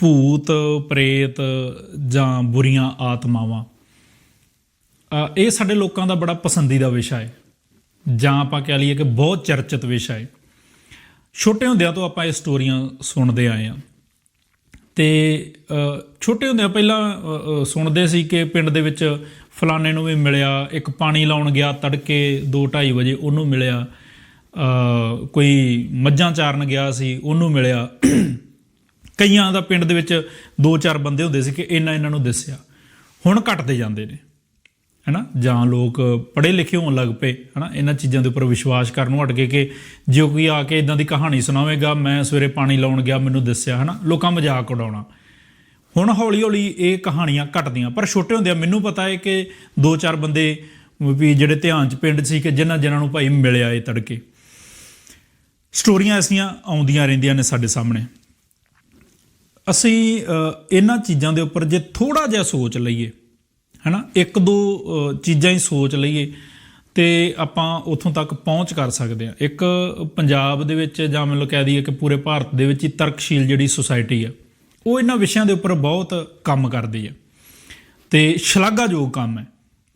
ਭੂਤ, ਪ੍ਰੇਤ ਜਾਂ ਬੁਰੀਆਂ ਆਤਮਾਵਾਂ। ਇਹ ਸਾਡੇ ਲੋਕਾਂ ਦਾ ਬੜਾ ਪਸੰਦੀਦਾ ਵਿਸ਼ਾ ਹੈ। ਜਾਂ ਆਪਾਂ ਕਹਿ ਲਈਏ ਕਿ ਬਹੁਤ ਚਰਚਿਤ ਵਿਸ਼ਾ ਹੈ। ਛੋਟੇ ਹੁੰਦਿਆਂ ਤੋਂ ਆਪਾਂ ਇਹ ਸਟੋਰੀਆਂ ਸੁਣਦੇ ਆਏ ਹਾਂ। ਤੇ ਛੋਟੇ ਹੁੰਦਿਆਂ ਪਹਿਲਾਂ ਸੁਣਦੇ ਸੀ ਕਿ ਪਿੰਡ ਦੇ ਵਿੱਚ ਫਲਾਣੇ ਨੂੰ ਵੀ ਮਿਲਿਆ, ਇੱਕ ਪਾਣੀ ਲਾਉਣ ਗਿਆ ਤੜਕੇ 2:30 ਵਜੇ, ਉਹਨੂੰ ਮਿਲਿਆ। ਕੋਈ ਮੱਝਾਂ ਚਾਰਨ ਗਿਆ ਸੀ, ਉਹਨੂੰ ਮਿਲਿਆ। ਕਈਆਂ ਦਾ ਪਿੰਡ ਦੇ ਵਿੱਚ ਦੋ ਚਾਰ ਬੰਦੇ ਹੁੰਦੇ ਸੀ ਕਿ ਇਹਨਾਂ ਇਹਨਾਂ ਨੂੰ ਦੱਸਿਆ। ਹੁਣ ਘਟਦੇ ਜਾਂਦੇ ਨੇ। ਹੈਨਾ? ਜਾਂ ਲੋਕ ਪੜ੍ਹੇ ਲਿਖੇ ਹੋਣ ਲੱਗ ਪਏ। ਹੈਨਾ? ਇਹਨਾਂ ਚੀਜ਼ਾਂ ਦੇ ਉੱਪਰ ਵਿਸ਼ਵਾਸ ਕਰਨ ਹਟ ਗਏ ਕਿ ਜੇ ਕੋਈ ਆ ਕੇ ਇਦਾਂ ਦੀ ਕਹਾਣੀ ਸੁਣਾਵੇਗਾ, ਮੈਂ ਸਵੇਰੇ ਪਾਣੀ ਲਾਉਣ ਗਿਆ, ਮੈਨੂੰ ਦੱਸਿਆ। ਹੈਨਾ? ਲੋਕਾਂ ਮਜ਼ਾਕ ਉਡਾਉਣਾ। ਹੁਣ ਹੌਲੀ ਹੌਲੀ ਇਹ ਕਹਾਣੀਆਂ ਘਟਦੀਆਂ। ਪਰ ਛੋਟੇ ਹੁੰਦਿਆਂ ਮੈਨੂੰ ਪਤਾ ਹੈ ਕਿ ਦੋ ਚਾਰ ਬੰਦੇ ਵੀ ਜਿਹੜੇ ਧਿਆਨ ਚ ਪਿੰਡ ਸੀ ਕਿ ਜਿਨ੍ਹਾਂ ਜਿਨ੍ਹਾਂ ਨੂੰ ਭਾਈ ਮਿਲਿਆ ਇਹ ਤੜਕੇ। ਸਟੋਰੀਆਂ ਐਸੀਆਂ ਆਉਂਦੀਆਂ ਰਹਿੰਦੀਆਂ ਨੇ ਸਾਡੇ ਸਾਹਮਣੇ। ਅਸੀਂ ਇਹਨਾਂ ਚੀਜ਼ਾਂ ਦੇ ਉੱਪਰ ਜੇ ਥੋੜਾ ਜਿਹਾ ਸੋਚ ਲਈਏ, ਹੈਨਾ, ਇੱਕ ਦੋ ਚੀਜ਼ਾਂ ਹੀ ਸੋਚ ਲਈਏ, ਤੇ ਆਪਾਂ ਉੱਥੋਂ ਤੱਕ ਪਹੁੰਚ ਕਰ ਸਕਦੇ ਹਾਂ। ਇੱਕ ਪੰਜਾਬ ਦੇ ਵਿੱਚ ਜਾਂ ਮੈਨੂੰ ਕਹਿ ਦਈਏ ਕਿ ਪੂਰੇ ਭਾਰਤ ਦੇ ਵਿੱਚ ਹੀ ਤਰਕਸ਼ੀਲ ਜਿਹੜੀ ਸੁਸਾਇਟੀ ਆ, ਉਹ ਇਹਨਾਂ ਵਿਸ਼ਿਆਂ ਦੇ ਉੱਪਰ ਬਹੁਤ ਕੰਮ ਕਰਦੀ ਹੈ ਤੇ ਸ਼ਲਾਘਾਯੋਗ ਕੰਮ ਹੈ।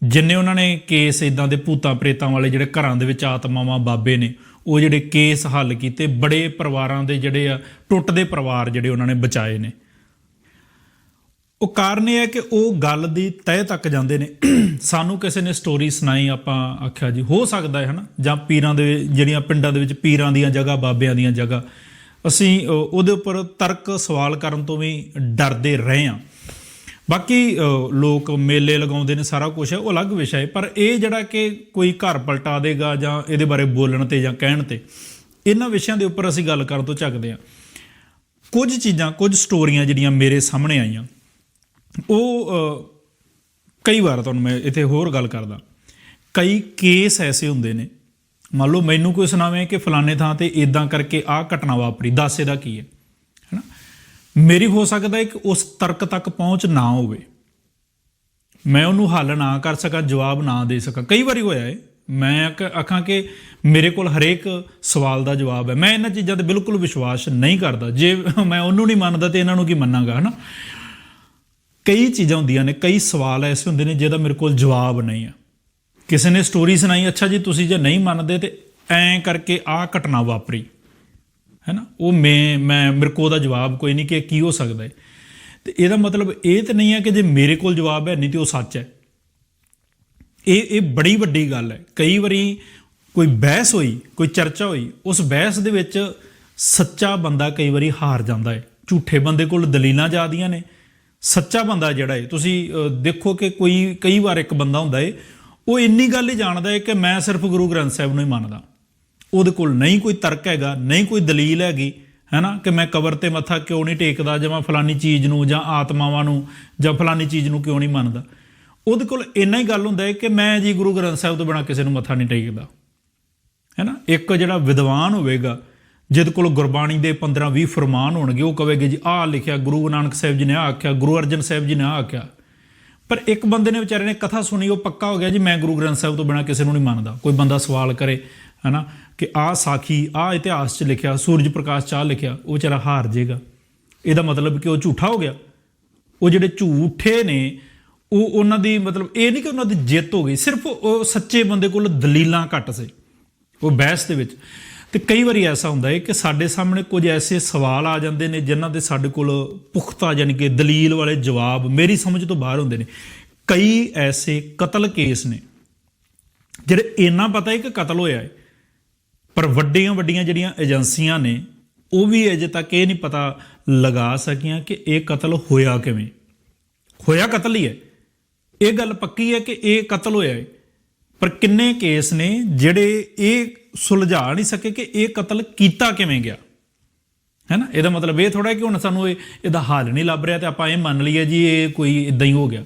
ਜਿੰਨੇ ਉਹਨਾਂ ਨੇ ਕੇਸ ਇਦਾਂ ਦੇ ਭੂਤਾਂ ਪ੍ਰੇਤਾਂ ਵਾਲੇ ਜਿਹੜੇ ਘਰਾਂ ਦੇ ਵਿੱਚ ਆਤਮਾਵਾਂ ਬਾਬੇ ਨੇ ਉਹ ਜਿਹੜੇ ਕੇਸ ਹੱਲ ਕੀਤੇ, ਬੜੇ ਪਰਿਵਾਰਾਂ ਦੇ ਜਿਹੜੇ ਆ, ਟੁੱਟਦੇ ਪਰਿਵਾਰ ਜਿਹੜੇ ਉਹਨਾਂ ਨੇ ਬਚਾਏ ਨੇ। ਉਹ ਕਾਰਨ ਇਹ ਹੈ ਕਿ ਉਹ ਗੱਲ ਦੀ ਤਹਿ ਤੱਕ ਜਾਂਦੇ ਨੇ। ਸਾਨੂੰ ਕਿਸੇ ਨੇ ਸਟੋਰੀ ਸੁਣਾਈ, ਆਪਾਂ ਆਖਿਆ ਜੀ, ਹੋ ਸਕਦਾ ਹੈ ਹਨਾ? ਜਾਂ ਪੀਰਾਂ ਦੇ ਜਿਹੜੀਆਂ ਪਿੰਡਾਂ ਦੇ ਵਿੱਚ ਪੀਰਾਂ ਦੀਆਂ ਜਗ੍ਹਾ, ਬਾਬਿਆਂ ਦੀਆਂ ਜਗ੍ਹਾ। ਅਸੀਂ ਉਹਦੇ ਉੱਪਰ ਤਰਕ ਸਵਾਲ ਕਰਨ ਤੋਂ ਵੀ ਡਰਦੇ ਰਹੇ ਹਾਂ। ਬਾਕੀ ਲੋਕ ਮੇਲੇ ਲਗਾਉਂਦੇ ਨੇ, ਸਾਰਾ ਕੁਝ ਹੈ, ਉਹ ਅਲੱਗ ਵਿਸ਼ਾ ਹੈ। ਪਰ ਇਹ ਜਿਹੜਾ ਕਿ ਕੋਈ ਘਰ ਪਲਟਾ ਦੇਗਾ ਜਾਂ ਇਹਦੇ ਬਾਰੇ ਬੋਲਣ ਤੇ ਜਾਂ ਕਹਿਣ ਤੇ, ਇਹਨਾਂ ਵਿਸ਼ਿਆਂ ਦੇ ਉੱਪਰ ਅਸੀਂ ਗੱਲ ਕਰਨ ਤੋਂ ਝੱਕਦੇ ਹਾਂ। ਕੁਝ ਚੀਜ਼ਾਂ, ਕੁਝ ਸਟੋਰੀਆਂ ਜਿਹੜੀਆਂ ਮੇਰੇ ਸਾਹਮਣੇ ਆਈਆਂ, ਉਹ ਕਈ ਵਾਰ ਤੁਹਾਨੂੰ ਮੈਂ ਇੱਥੇ ਹੋਰ ਗੱਲ ਕਰਦਾ। ਕਈ ਕੇਸ ਐਸੇ ਹੁੰਦੇ ਨੇ, ਮੰਨ ਲਓ ਮੈਨੂੰ ਕੋਈ ਸੁਣਾਵੇ ਕਿ ਫਲਾਣੇ ਥਾਂ ਤੇ ਇਦਾਂ ਕਰਕੇ ਆਹ ਘਟਨਾ ਵਾਪਰੀ, ਦੱਸ ਇਹਦਾ ਕੀ ਹੈ? ਮੇਰੀ ਹੋ ਸਕਦਾ ਹੈ ਕਿ ਉਸ ਤਰਕ ਤੱਕ ਪਹੁੰਚ ਨਾ ਹੋਵੇ। ਮੈਂ ਉਹਨੂੰ ਹੱਲ ਨਾ ਕਰ ਸਕਾਂ, ਜਵਾਬ ਨਾ ਦੇ ਸਕਾਂ। ਕਈ ਵਾਰੀ ਹੋਇਆ ਹੈ ਮੈਂ ਆਖਾਂ ਕਿ ਮੇਰੇ ਕੋਲ ਹਰੇਕ ਸਵਾਲ ਦਾ ਜਵਾਬ ਹੈ। ਮੈਂ ਇਹਨਾਂ ਚੀਜ਼ਾਂ ਤੇ ਬਿਲਕੁਲ ਵਿਸ਼ਵਾਸ ਨਹੀਂ ਕਰਦਾ। ਜੇ ਮੈਂ ਉਹਨੂੰ ਨਹੀਂ ਮੰਨਦਾ ਤੇ ਇਹਨਾਂ ਨੂੰ ਕੀ ਮੰਨਾਂਗਾ, ਹਨਾ? ਕਈ ਚੀਜ਼ਾਂ ਹੁੰਦੀਆਂ ਨੇ, ਕਈ ਸਵਾਲ ਐਸੇ ਹੁੰਦੇ ਨੇ ਜਿਹਦਾ ਮੇਰੇ ਕੋਲ ਜਵਾਬ ਨਹੀਂ ਹੈ। ਕਿਸੇ ਨੇ ਸਟੋਰੀ ਸੁਣਾਈ, ਅੱਛਾ ਜੀ, ਤੁਸੀਂ ਜੇ ਨਹੀਂ ਮੰਨਦੇ ਤੇ ਐਂ ਕਰਕੇ ਆਹ ਘਟਨਾ ਵਾਪਰੀ। ਹੈਨਾ? ਉਹ ਮੈਂ ਮੈਂ, ਮੇਰੇ ਕੋਲ ਉਹਦਾ ਜਵਾਬ ਕੋਈ ਨਹੀਂ ਕਿ ਕੀ ਹੋ ਸਕਦਾ ਹੈ। ਤੇ ਇਹਦਾ ਮਤਲਬ ਇਹ ਤਾਂ ਨਹੀਂ ਹੈ ਕਿ ਜੇ ਮੇਰੇ ਕੋਲ ਜਵਾਬ ਹੈ, ਨਹੀਂ ਤੇ ਉਹ ਸੱਚ ਹੈ। ਇਹ ਇਹ ਬੜੀ ਵੱਡੀ ਗੱਲ ਹੈ। ਕਈ ਵਾਰੀ ਕੋਈ ਬਹਿਸ ਹੋਈ, ਕੋਈ ਚਰਚਾ ਹੋਈ, ਉਸ ਬਹਿਸ ਦੇ ਵਿੱਚ ਸੱਚਾ ਬੰਦਾ ਕਈ ਵਾਰੀ ਹਾਰ ਜਾਂਦਾ ਹੈ। ਝੂਠੇ ਬੰਦੇ ਕੋਲ ਦਲੀਲਾਂ ਜ਼ਿਆਦੀਆਂ ਨੇ। ਸੱਚਾ ਬੰਦਾ ਜਿਹੜਾ ਹੈ, ਤੁਸੀਂ ਦੇਖੋ ਕਿ ਕੋਈ, ਕਈ ਵਾਰ ਇੱਕ ਬੰਦਾ ਹੁੰਦਾ ਹੈ, ਉਹ ਇੰਨੀ ਗੱਲ ਹੀ ਜਾਣਦਾ ਹੈ ਕਿ ਮੈਂ ਸਿਰਫ ਗੁਰੂ ਗ੍ਰੰਥ ਸਾਹਿਬ ਨੂੰ ਹੀ ਮੰਨਦਾ। ਉਹਦੇ ਕੋਲ ਨਹੀਂ ਕੋਈ ਤਰਕ ਹੈਗਾ, ਨਹੀਂ ਕੋਈ ਦਲੀਲ ਹੈਗੀ, ਹੈਨਾ? ਕਿ ਮੈਂ ਕਬਰ ਤੇ ਮੱਥਾ ਕਿਉਂ ਨਹੀਂ ਟੇਕਦਾ ਜਾਂ ਮੈਂ ਫਲਾਨੀ ਚੀਜ਼ ਨੂੰ ਜਾਂ ਆਤਮਾਵਾਂ ਨੂੰ ਜਾਂ ਫਲਾਨੀ ਚੀਜ਼ ਨੂੰ ਕਿਉਂ ਨਹੀਂ ਮੰਨਦਾ? ਉਹਦੇ ਕੋਲ ਇੰਨਾ ਹੀ ਗੱਲ ਹੁੰਦਾ ਹੈ ਕਿ ਮੈਂ ਜੀ ਗੁਰੂ ਗ੍ਰੰਥ ਸਾਹਿਬ ਤੋਂ ਬਿਨਾ ਕਿਸੇ ਨੂੰ ਮੱਥਾ ਨਹੀਂ ਟੇਕਦਾ। ਹੈਨਾ? ਇੱਕ ਜਿਹੜਾ ਵਿਦਵਾਨ ਹੋਵੇਗਾ, ਜਿਹਦੇ ਕੋਲ ਗੁਰਬਾਣੀ ਦੇ 15 20 ਫਰਮਾਨ ਹੋਣਗੇ, ਉਹ ਕਹੇਗਾ ਜੀ, ਆਹ ਲਿਖਿਆ, ਗੁਰੂ ਨਾਨਕ ਸਾਹਿਬ ਜੀ ਨੇ ਆਹ ਆਖਿਆ, ਗੁਰੂ ਅਰਜਨ ਸਾਹਿਬ ਜੀ ਨੇ ਆਹ ਆਖਿਆ। ਪਰ ਇੱਕ ਬੰਦੇ ਨੇ ਵਿਚਾਰੇ ਨੇ ਕਥਾ ਸੁਣੀ, ਉਹ ਪੱਕਾ ਹੋ ਗਿਆ ਜੀ, ਮੈਂ ਗੁਰੂ ਗ੍ਰੰਥ ਸਾਹਿਬ ਤੋਂ ਬਿਨਾ ਕਿਸੇ ਨੂੰ ਨਹੀਂ ਮੰਨਦਾ। ਕੋਈ ਬੰਦਾ ਸਵਾਲ ਕਰੇ ਹਨਾ, ਕਿ ਆਹ ਸਾਖੀ, ਆਹ ਇਤਿਹਾਸ 'ਚ ਲਿਖਿਆ, ਸੂਰਜ ਪ੍ਰਕਾਸ਼ ਚਾਹ ਲਿਖਿਆ, ਉਹ ਵਿਚਾਰਾ ਹਾਰ ਜਾਏਗਾ ਇਹਦਾ ਮਤਲਬ ਕਿ ਉਹ ਝੂਠਾ ਹੋ ਗਿਆ। ਉਹ ਜਿਹੜੇ ਝੂਠੇ ਨੇ, ਉਹ ਉਹਨਾਂ ਦੀ ਮਤਲਬ ਇਹ ਨਹੀਂ ਕਿ ਉਹਨਾਂ ਦੀ ਜਿੱਤ ਹੋ ਗਈ, ਸਿਰਫ ਉਹ ਸੱਚੇ ਬੰਦੇ ਕੋਲ ਦਲੀਲਾਂ ਘੱਟ ਸੀ, ਉਹ ਬਹਿਸ ਦੇ ਵਿੱਚ। ਤੇ ਕਈ ਵਾਰੀ ਐਸਾ ਹੁੰਦਾ ਹੈ ਕਿ ਸਾਡੇ ਸਾਹਮਣੇ ਕੁਝ ਐਸੇ ਸਵਾਲ ਆ ਜਾਂਦੇ ਨੇ ਜਿਨ੍ਹਾਂ ਦੇ ਸਾਡੇ ਕੋਲ ਪੁਖਤਾ ਯਾਨੀ ਕਿ ਦਲੀਲ ਵਾਲੇ ਜਵਾਬ ਮੇਰੀ ਸਮਝ ਤੋਂ ਬਾਹਰ ਹੁੰਦੇ ਨੇ। ਕਈ ਐਸੇ ਕਤਲ ਕੇਸ ਨੇ, ਜਿਹੜੇ ਇੰਨਾ ਪਤਾ ਹੈ ਕਿ ਕਤਲ ਹੋਇਆ ਹੈ ਪਰ ਵੱਡੀਆਂ ਵੱਡੀਆਂ ਜਿਹੜੀਆਂ ਏਜੰਸੀਆਂ ਨੇ, ਉਹ ਵੀ ਅਜੇ ਤੱਕ ਇਹ ਨਹੀਂ ਪਤਾ ਲਗਾ ਸਕੀਆਂ ਕਿ ਇਹ ਕਤਲ ਹੋਇਆ ਕਿਵੇਂ। ਹੋਇਆ ਕਤਲ ਹੀ ਹੈ। ਇਹ ਗੱਲ ਪੱਕੀ ਹੈ ਕਿ ਇਹ ਕਤਲ ਹੋਇਆ ਹੈ। ਪਰ ਕਿੰਨੇ ਕੇਸ ਨੇ ਜਿਹੜੇ ਇਹ ਸੁਲਝਾ ਨਹੀਂ ਸਕੇ ਕਿ ਇਹ ਕਤਲ ਕੀਤਾ ਕਿਵੇਂ ਗਿਆ। ਹੈ ਨਾ ਇਹਦਾ ਮਤਲਬ ਇਹ ਥੋੜਾ ਕਿ ਹੁਣ ਸਾਨੂੰ ਇਹ, ਇਹਦਾ ਹੱਲ ਨਹੀਂ ਲੱਭ ਰਿਹਾ ਤੇ ਆਪਾਂ ਇਹ ਮੰਨ ਲਈਏ ਜੀ ਇਹ ਕੋਈ ਇਦਾਂ ਹੀ ਹੋ ਗਿਆ।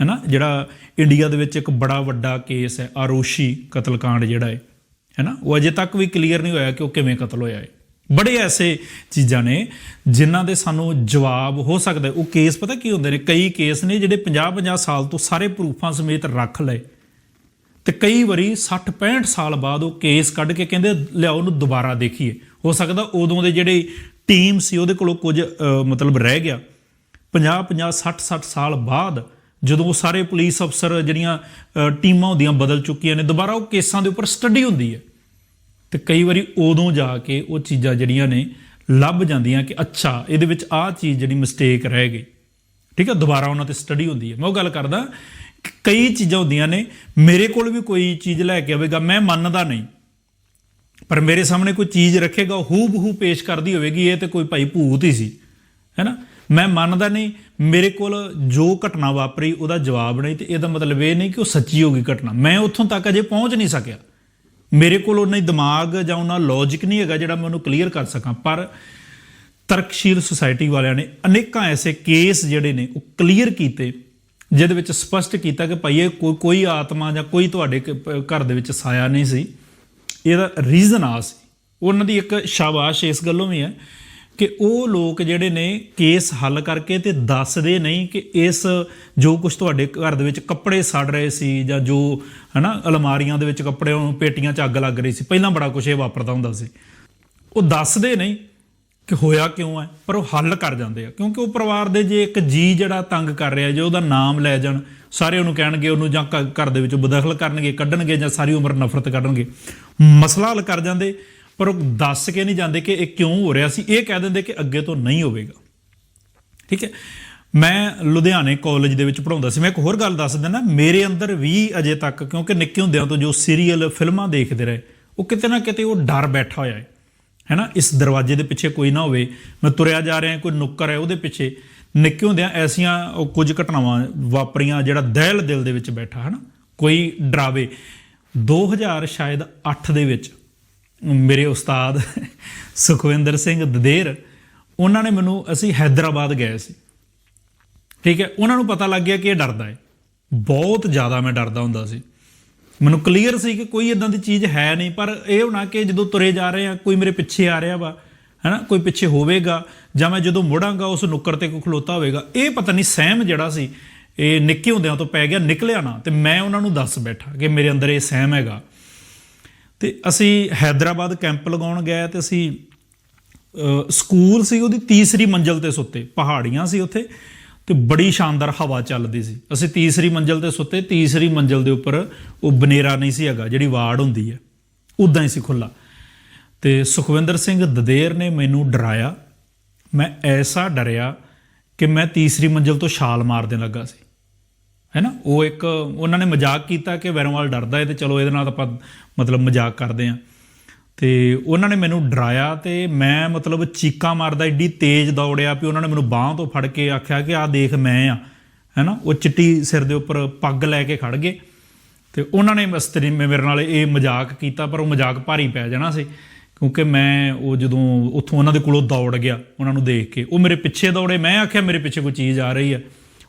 ਹੈ ਨਾ ਜਿਹੜਾ ਇੰਡੀਆ ਦੇ ਵਿੱਚ ਇੱਕ ਬੜਾ ਵੱਡਾ ਕੇਸ ਹੈ, ਆਰੋਸ਼ੀ ਕਤਲकांड ਜਿਹੜਾ ਹੈ। ਹੈ ਨਾ? ਉਹ ਅਜੇ ਤੱਕ ਵੀ ਕਲੀਅਰ ਨਹੀਂ ਹੋਇਆ ਕਿ ਉਹ ਕਿਵੇਂ ਕਤਲ ਹੋਇਆ ਹੈ। ਬੜੇ ਐਸੇ ਚੀਜ਼ਾਂ ਨੇ ਜਿਨ੍ਹਾਂ ਦੇ ਸਾਨੂੰ ਜਵਾਬ ਹੋ ਸਕਦਾ ਉਹ ਕੇਸ ਪਤਾ ਕੀ ਹੁੰਦੇ ਨੇ? ਕਈ ਕੇਸ ਨੇ ਜਿਹੜੇ 50-50 ਸਾਲ ਤੋਂ ਸਾਰੇ ਪ੍ਰੂਫਾਂ ਸਮੇਤ ਰੱਖ ਲਏ। ਤੇ ਕਈ ਵਾਰੀ 60 65 ਸਾਲ ਬਾਅਦ ਉਹ ਕੇਸ ਕੱਢ ਕੇ ਕਹਿੰਦੇ, ਲਿਆਓ ਉਹਨੂੰ ਦੁਬਾਰਾ ਦੇਖੀਏ। ਹੋ ਸਕਦਾ ਉਦੋਂ ਦੇ ਜਿਹੜੇ ਟੀਮ ਸੀ ਉਹਦੇ ਕੋਲੋਂ ਕੁਝ ਮਤਲਬ ਰਹਿ ਗਿਆ। 50 50 60 60 ਸਾਲ ਬਾਅਦ ਜਦੋਂ ਉਹ ਸਾਰੇ ਪੁਲਿਸ ਅਫਸਰ ਜਿਹੜੀਆਂ ਟੀਮਾਂ ਹੁੰਦੀਆਂ ਬਦਲ ਚੁੱਕੀਆਂ ਨੇ, ਦੁਬਾਰਾ ਉਹ ਕੇਸਾਂ ਦੇ ਉੱਪਰ ਸਟੱਡੀ ਹੁੰਦੀ ਹੈ। ਤੇ ਕਈ ਵਾਰੀ ਉਦੋਂ ਜਾ ਕੇ ਉਹ ਚੀਜ਼ਾਂ ਜਿਹੜੀਆਂ ਨੇ ਲੱਭ ਜਾਂਦੀਆਂ ਕਿ ਅੱਛਾ, ਇਹਦੇ ਵਿੱਚ ਆਹ ਚੀਜ਼ ਜਿਹੜੀ ਮਿਸਟੇਕ ਰਹਿ ਗਈ। ਠੀਕ ਹੈ, ਦੁਬਾਰਾ ਉਹਨਾਂ ਤੇ ਸਟੱਡੀ ਹੁੰਦੀ ਹੈ। ਮੈਂ ਉਹ ਗੱਲ ਕਰਦਾ ਕਈ ਚੀਜ਼ਾਂ ਹੁੰਦੀਆਂ ਨੇ, ਮੇਰੇ ਕੋਲ ਵੀ ਕੋਈ ਚੀਜ਼ ਲੈ ਕੇ ਆਵੇਗਾ, ਮੈਂ ਮੰਨਦਾ ਨਹੀਂ। ਪਰ ਮੇਰੇ ਸਾਹਮਣੇ ਕੋਈ ਚੀਜ਼ ਰੱਖੇਗਾ, ਉਹ ਹੂ ਬਹੂ ਪੇਸ਼ ਕਰਦੀ ਹੋਵੇਗੀ, ਇਹ ਤੇ ਕੋਈ ਭਾਈ ਭੂਤ ਹੀ ਸੀ। ਹੈਨਾ ਮੈਂ ਮੰਨਦਾ ਨਹੀਂ। ਮੇਰੇ ਕੋਲ ਜੋ ਘਟਨਾ ਵਾਪਰੀ, ਉਹਦਾ ਜਵਾਬ ਨਹੀਂ ਤੇ ਇਹਦਾ ਮਤਲਬ ਇਹ ਨਹੀਂ ਕਿ ਉਹ ਸੱਚੀ ਹੋ ਗਈ ਘਟਨਾ। ਮੈਂ ਉੱਥੋਂ ਤੱਕ ਅਜੇ ਪਹੁੰਚ ਨਹੀਂ ਸਕਿਆ। ਮੇਰੇ ਕੋਲ ਉਹਨਾਂ ਹੀ ਦਿਮਾਗ ਜਾਂ ਉਹਨਾਂ ਲੌਜੀਕ ਨਹੀਂ ਹੈਗਾ ਜਿਹੜਾ ਮੈਂ ਉਹਨੂੰ ਕਲੀਅਰ ਕਰ ਸਕਾਂ। ਪਰ ਤਰਕਸ਼ੀਲ ਸੁਸਾਇਟੀ ਵਾਲਿਆਂ ਨੇ ਅਨੇਕਾਂ ਐਸੇ ਕੇਸ ਜਿਹੜੇ ਨੇ, ਉਹ ਕਲੀਅਰ ਕੀਤੇ, ਜਿਹਦੇ ਵਿੱਚ ਸਪਸ਼ਟ ਕੀਤਾ ਕਿ ਭਾਈ ਇਹ ਕੋਈ ਕੋਈ ਆਤਮਾ ਜਾਂ ਕੋਈ ਤੁਹਾਡੇ ਘਰ ਦੇ ਵਿੱਚ ਸਾਇਆ ਨਹੀਂ ਸੀ। ਇਹਦਾ ਰੀਜ਼ਨ ਆ ਸੀ। ਉਹਨਾਂ ਦੀ ਇੱਕ ਸ਼ਾਬਾਸ਼ ਇਸ ਗੱਲੋਂ ਵੀ ਹੈ। ਕਿ ਉਹ ਲੋਕ ਜਿਹੜੇ ਨੇ ਕੇਸ ਹੱਲ ਕਰਕੇ ਤੇ ਦੱਸਦੇ ਨਹੀਂ ਕਿ ਇਸ ਜੋ ਕੁਝ ਤੁਹਾਡੇ ਘਰ ਦੇ ਵਿੱਚ ਕੱਪੜੇ ਸੜ ਰਹੇ ਸੀ ਜਾਂ ਜੋ, ਹਨਾ, ਅਲਮਾਰੀਆਂ ਦੇ ਵਿੱਚ ਕੱਪੜੇ ਨੂੰ ਪੇਟੀਆਂ 'ਚ ਅੱਗ ਲੱਗ ਰਹੀ ਸੀ, ਪਹਿਲਾਂ ਬੜਾ ਕੁਝ ਇਹ ਵਾਪਰਦਾ ਹੁੰਦਾ ਸੀ। ਉਹ ਦੱਸਦੇ ਨਹੀਂ ਕਿ ਹੋਇਆ ਕਿਉਂ ਹੈ, ਪਰ ਉਹ ਹੱਲ ਕਰ ਜਾਂਦੇ ਆ, ਕਿਉਂਕਿ ਉਹ ਪਰਿਵਾਰ ਦੇ ਜੇ ਇੱਕ ਜੀ ਜਿਹੜਾ ਤੰਗ ਕਰ ਰਿਹਾ ਜੇ ਉਹਦਾ ਨਾਮ ਲੈ ਜਾਣ, ਸਾਰੇ ਉਹਨੂੰ ਕਹਿਣਗੇ, ਉਹਨੂੰ ਜਾਂ ਘਰ ਦੇ ਵਿੱਚੋਂ ਬਦਖਲ ਕਰਨਗੇ, ਕੱਢਣਗੇ ਜਾਂ ਸਾਰੀ ਉਮਰ ਨਫ਼ਰਤ ਕੱਢਣਗੇ। ਮਸਲਾ ਹੱਲ ਕਰ ਜਾਂਦੇ ਪਰ ਉਹ ਦੱਸ ਕੇ ਨਹੀਂ ਜਾਂਦੇ ਕਿ ਇਹ ਕਿਉਂ ਹੋ ਰਿਹਾ ਸੀ। ਇਹ ਕਹਿ ਦਿੰਦੇ ਕਿ ਅੱਗੇ ਤੋਂ ਨਹੀਂ ਹੋਵੇਗਾ। ਠੀਕ ਹੈ? ਮੈਂ ਲੁਧਿਆਣੇ ਕਾਲਜ ਦੇ ਵਿੱਚ ਪੜਾਉਂਦਾ ਸੀ। ਮੈਂ ਇੱਕ ਹੋਰ ਗੱਲ ਦੱਸ ਦਿੰਦਾ। ਮੇਰੇ ਅੰਦਰ ਵੀ ਅਜੇ ਤੱਕ, ਕਿਉਂਕਿ ਨਿੱਕੇ ਹੁੰਦਿਆਂ ਤੋਂ ਜੋ ਸੀਰੀਅਲ ਫਿਲਮਾਂ ਦੇਖਦੇ ਰਹੇ, ਉਹ ਕਿਤੇ ਨਾ ਕਿਤੇ ਉਹ ਡਰ ਬੈਠਾ ਹੋਇਆ ਹੈ। ਹੈਨਾ? ਇਸ ਦਰਵਾਜ਼ੇ ਦੇ ਪਿੱਛੇ ਕੋਈ ਨਾ ਹੋਵੇ। ਮੈਂ ਤੁਰਿਆ ਜਾ ਰਿਹਾ, ਕੋਈ ਨੁੱਕਰ ਹੈ ਉਹਦੇ ਪਿੱਛੇ। ਨਿੱਕੇ ਹੁੰਦਿਆਂ ਐਸੀਆਂ ਉਹ ਕੁਝ ਘਟਨਾਵਾਂ ਵਾਪਰੀਆਂ, ਜਿਹੜਾ ਦਹਿਲ ਦਿਲ ਦੇ ਵਿੱਚ ਬੈਠਾ, ਹਨਾ? ਕੋਈ ਡਰਾਵੇ। 2000 ਸ਼ਾਇਦ 8 ਦੇ ਵਿੱਚ ਮੇਰੇ ਉਸਤਾਦ ਸੁਖਵਿੰਦਰ ਸਿੰਘ ਦਦੇਰ, ਉਹਨਾਂ ਨੇ ਮੈਨੂੰ ਅਸੀਂ ਹੈਦਰਾਬਾਦ ਗਏ ਸੀ। ਠੀਕ ਹੈ, ਉਹਨਾਂ ਨੂੰ ਪਤਾ ਲੱਗ ਗਿਆ ਕਿ ਇਹ ਡਰਦਾ ਹੈ। ਬਹੁਤ ਜ਼ਿਆਦਾ ਮੈਂ ਡਰਦਾ ਹੁੰਦਾ ਸੀ। ਮੈਨੂੰ ਕਲੀਅਰ ਸੀ ਕਿ ਕੋਈ ਇਦਾਂ ਦੀ ਚੀਜ਼ ਹੈ ਨਹੀਂ, ਪਰ ਇਹ ਹੋਣਾ ਕਿ ਜਦੋਂ ਤੁਰੇ ਜਾ ਰਹੇ ਆ ਕੋਈ ਮੇਰੇ ਪਿੱਛੇ ਆ ਰਿਹਾ ਵਾ, ਹੈਨਾ, ਕੋਈ ਪਿੱਛੇ ਹੋਵੇਗਾ, ਜਾਂ ਮੈਂ ਜਦੋਂ ਮੁੜਾਂਗਾ, ਉਸ ਨੁੱਕਰ ਤੇ ਕੋਈ ਖਲੋਤਾ ਹੋਵੇਗਾ। ਇਹ ਪਤਾ ਨਹੀਂ ਸਹਿਮ ਜਿਹੜਾ ਸੀ, ਇਹ ਨਿੱਕੇ ਹੁੰਦਿਆਂ ਤੋਂ ਪੈ ਗਿਆ, ਨਿਕਲਿਆ ਨਾ, ਤੇ ਮੈਂ ਉਹਨਾਂ ਨੂੰ ਦੱਸ ਬੈਠਾ ਕਿ ਮੇਰੇ ਅੰਦਰ ਇਹ ਸਹਿਮ ਹੈਗਾ। ਤੇ ਅਸੀਂ ਹైదరాబాద్ ਕੈਂਪ ਲਗਾਉਣ ਗਏ ਤੇ ਅਸੀਂ ਸਕੂਲ ਸੀ ਉਹਦੀ ਤੀਸਰੀ ਮੰਜ਼ਲ ਤੇ ਸੁੱਤੇ, ਪਹਾੜੀਆਂ ਸੀ ਉੱਥੇ ਤੇ ਬੜੀ ਸ਼ਾਨਦਾਰ ਹਵਾ ਚੱਲਦੀ ਸੀ। ਅਸੀਂ ਤੀਸਰੀ ਮੰਜ਼ਲ ਤੇ ਸੁੱਤੇ, ਤੀਸਰੀ ਮੰਜ਼ਲ ਦੇ ਉੱਪਰ ਉਹ ਬਨੇਰਾ ਨਹੀਂ ਸੀ ਹੈਗਾ, ਜਿਹੜੀ ਵਾੜ ਹੁੰਦੀ ਹੈ, ਉਦਾਂ ਹੀ ਸੀ ਖੁੱਲਾ ਤੇ ਸੁਖਵਿੰਦਰ ਸਿੰਘ ਦਦੇਰ ਨੇ ਮੈਨੂੰ ਡਰਾਇਆ, ਮੈਂ ਐਸਾ ਡਰਿਆ ਕਿ ਮੈਂ ਤੀਸਰੀ ਮੰਜ਼ਲ ਤੋਂ ਛਾਲ ਮਾਰ ਦੇਣ ਲੱਗਾ ਸੀ। ਹੈ ਨਾ ਉਹ ਇੱਕ ਉਹਨਾਂ ਨੇ ਮਜ਼ਾਕ ਕੀਤਾ ਕਿ ਵੈਰੋਵਾਲ ਡਰਦਾ ਹੈ ਤੇ ਚਲੋ ਇਹਦੇ ਨਾਲ ਆਪਾਂ ਮਤਲਬ ਮਜ਼ਾਕ ਕਰਦੇ ਆ। ਤੇ ਉਹਨਾਂ ਨੇ ਮੈਨੂੰ ਡਰਾਇਆ ਤੇ ਮੈਂ ਮਤਲਬ ਚੀਕਾਂ ਮਾਰਦਾ, ਏਡੀ ਤੇਜ਼ ਦੌੜਿਆ ਵੀ ਉਹਨਾਂ ਨੇ ਮੈਨੂੰ ਬਾਹਾਂ ਤੋਂ ਫੜ ਕੇ ਆਖਿਆ ਕਿ ਆਹ ਦੇਖ ਮੈਂ ਆ, ਹੈਨਾ? ਉਹ ਚਿੱਟੀ ਸਿਰ ਦੇ ਉੱਪਰ ਪੱਗ ਲੈ ਕੇ ਖੜ ਗਏ। ਤੇ ਉਹਨਾਂ ਨੇ ਮਸਤਰੀ ਮੇਰੇ ਨਾਲ ਇਹ ਮਜ਼ਾਕ ਕੀਤਾ, ਪਰ ਉਹ ਮਜ਼ਾਕ ਭਾਰੀ ਪੈ ਜਾਣਾ ਸੀ, ਕਿਉਂਕਿ ਮੈਂ ਉਹ ਜਦੋਂ ਉੱਥੋਂ ਉਹਨਾਂ ਦੇ ਕੋਲੋਂ ਦੌੜ ਗਿਆ, ਉਹਨਾਂ ਨੂੰ ਦੇਖ ਕੇ। ਉਹ ਮੇਰੇ ਪਿੱਛੇ ਦੌੜੇ, ਮੈਂ ਆਖਿਆ ਮੇਰੇ ਪਿੱਛੇ ਕੋਈ ਚੀਜ਼ ਆ ਰਹੀ ਹੈ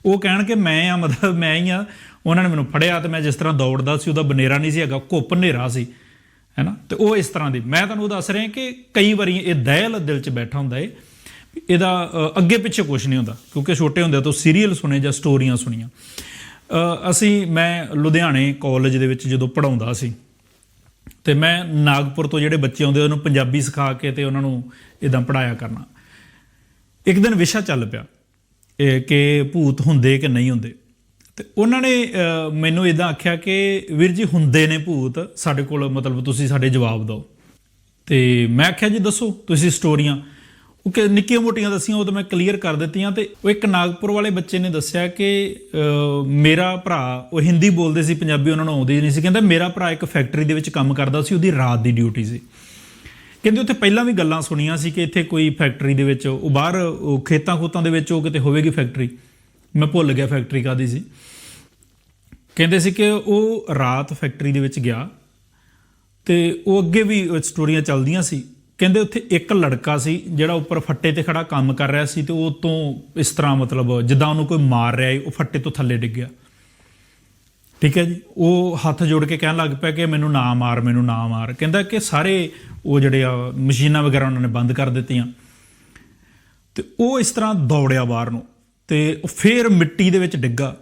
ਉਹ ਕਹਿਣ ਕਿ ਮੈਂ ਆ, ਮਤਲਬ ਮੈਂ ਹੀ ਆ। ਉਹਨਾਂ ਨੇ ਮੈਨੂੰ ਫੜਿਆ ਤੇ ਮੈਂ ਜਿਸ ਤਰ੍ਹਾਂ ਦੌੜਦਾ ਸੀ, ਉਹਦਾ ਬਨੇਰਾ ਨਹੀਂ ਸੀ ਹੈਗਾ, ਘੁੱਪ ਹਨੇਰਾ ਸੀ, ਹੈਨਾ? ਤੇ ਉਹ ਇਸ ਤਰ੍ਹਾਂ ਦੀ। ਮੈਂ ਤੁਹਾਨੂੰ ਦੱਸ ਰਿਹਾ ਕਿ ਕਈ ਵਾਰੀ ਇਹ ਦਹਿਲ ਦਿਲ 'ਚ ਬੈਠਾ ਹੁੰਦਾ ਏ, ਇਹਦਾ ਅੱਗੇ ਪਿੱਛੇ ਕੁਝ ਨਹੀਂ ਹੁੰਦਾ, ਕਿਉਂਕਿ ਛੋਟੇ ਹੁੰਦੇ ਤੋਂ ਸੀਰੀਅਲ ਸੁਣੇ ਜਾਂ ਸਟੋਰੀਆਂ ਸੁਣੀਆਂ। ਅਸੀਂ, ਮੈਂ ਲੁਧਿਆਣੇ ਕਾਲਜ ਦੇ ਵਿੱਚ ਜਦੋਂ ਪੜਾਉਂਦਾ ਸੀ, ਤੇ ਮੈਂ ਨਾਗਪੁਰ ਤੋਂ ਜਿਹੜੇ ਬੱਚੇ ਆਉਂਦੇ, ਉਹਨੂੰ ਪੰਜਾਬੀ ਸਿਖਾ ਕੇ ਤੇ ਉਹਨਾਂ ਨੂੰ ਇਦਾਂ ਪੜਾਇਆ ਕਰਨਾ। ਇੱਕ ਦਿਨ ਵਿਸ਼ਾ ਚੱਲ ਪਿਆ। ਕਿ ਭੂਤ ਹੁੰਦੇ ਕਿ ਨਹੀਂ ਹੁੰਦੇ। ਤੇ ਉਹਨਾਂ ਨੇ ਮੈਨੂੰ ਇਦਾਂ ਆਖਿਆ ਕਿ ਵੀਰ ਜੀ ਹੁੰਦੇ ਨੇ ਭੂਤ, ਸਾਡੇ ਕੋਲ ਮਤਲਬ ਤੁਸੀਂ ਸਾਡੇ ਜਵਾਬ ਦਿਓ। ਤੇ ਮੈਂ ਆਖਿਆ ਜੀ ਦੱਸੋ ਤੁਸੀਂ ਸਟੋਰੀਆਂ। ਉਹ ਕਿ ਨਿੱਕੀਆਂ ਮੋਟੀਆਂ ਦੱਸੀਆਂ, ਉਹ ਤਾਂ ਮੈਂ ਕਲੀਅਰ ਕਰ ਦਿੱਤੀਆਂ ਤੇ ਉਹ ਇੱਕ ਨਾਗਪੁਰ ਵਾਲੇ ਬੱਚੇ ਨੇ ਦੱਸਿਆ ਕਿ ਮੇਰਾ ਭਰਾ, ਉਹ ਹਿੰਦੀ ਬੋਲਦੇ ਸੀ, ਪੰਜਾਬੀ ਉਹਨਾਂ ਨੂੰ ਆਉਂਦੀ ਨਹੀਂ ਸੀ, ਕਹਿੰਦਾ ਮੇਰਾ ਭਰਾ ਇੱਕ ਫੈਕਟਰੀ ਦੇ ਵਿੱਚ ਕੰਮ ਕਰਦਾ ਸੀ, ਉਹਦੀ ਰਾਤ ਦੀ ਡਿਊਟੀ ਸੀ। ਕਹਿੰਦੇ ਉੱਥੇ ਪਹਿਲਾਂ ਵੀ ਗੱਲਾਂ ਸੁਣੀਆਂ ਸੀ ਕਿ ਇੱਥੇ ਕੋਈ ਫੈਕਟਰੀ ਦੇ ਵਿੱਚ ਉਹ ਬਾਹਰ, ਉਹ ਖੇਤਾਂ ਖੋਤਾਂ ਦੇ ਵਿੱਚ ਉਹ ਕਿਤੇ ਹੋਵੇਗੀ ਫੈਕਟਰੀ ਮੈਂ ਭੁੱਲ ਗਿਆ ਫੈਕਟਰੀ ਕਾਦੀ ਸੀ। ਕਹਿੰਦੇ ਸੀ ਕਿ ਉਹ ਰਾਤ ਫੈਕਟਰੀ ਦੇ ਵਿੱਚ ਗਿਆ ਤੇ ਉਹ ਅੱਗੇ ਵੀ ਸਟੋਰੀਆਂ ਚੱਲਦੀਆਂ ਸੀ। ਕਹਿੰਦੇ ਉੱਥੇ ਇੱਕ ਲੜਕਾ ਸੀ ਜਿਹੜਾ ਉੱਪਰ ਫੱਟੇ ਤੇ ਖੜਾ ਕੰਮ ਕਰ ਰਿਹਾ ਸੀ ਤੇ ਉਹ ਤੋਂ ਇਸ ਤਰ੍ਹਾਂ ਮਤਲਬ ਜਿੱਦਾਂ ਉਹਨੂੰ ਕੋਈ ਮਾਰ ਰਿਹਾ ਹੈ ਉਹ ਫੱਟੇ ਤੋਂ ਥੱਲੇ ਡਿੱਗ ਗਿਆ। ਠੀਕ ਹੈ ਜੀ? ਉਹ ਹੱਥ ਜੋੜ ਕੇ ਕਹਿਣ ਲੱਗ ਪਿਆ ਕਿ ਮੈਨੂੰ ਨਾ ਮਾਰ, ਮੈਨੂੰ ਨਾ ਮਾਰ। ਕਹਿੰਦਾ ਕਿ ਸਾਰੇ ਉਹ ਜਿਹੜੇ ਆ, ਮਸ਼ੀਨਾਂ ਵਗੈਰਾ ਉਹਨਾਂ ਨੇ ਬੰਦ ਕਰ ਦਿੱਤੀਆਂ। ਤੇ ਉਹ ਇਸ ਤਰ੍ਹਾਂ ਦੌੜਿਆ ਬਾਹਰ ਨੂੰ। ਤੇ ਉਹ ਫੇਰ ਮਿੱਟੀ ਦੇ ਵਿੱਚ ਡਿੱਗਾ।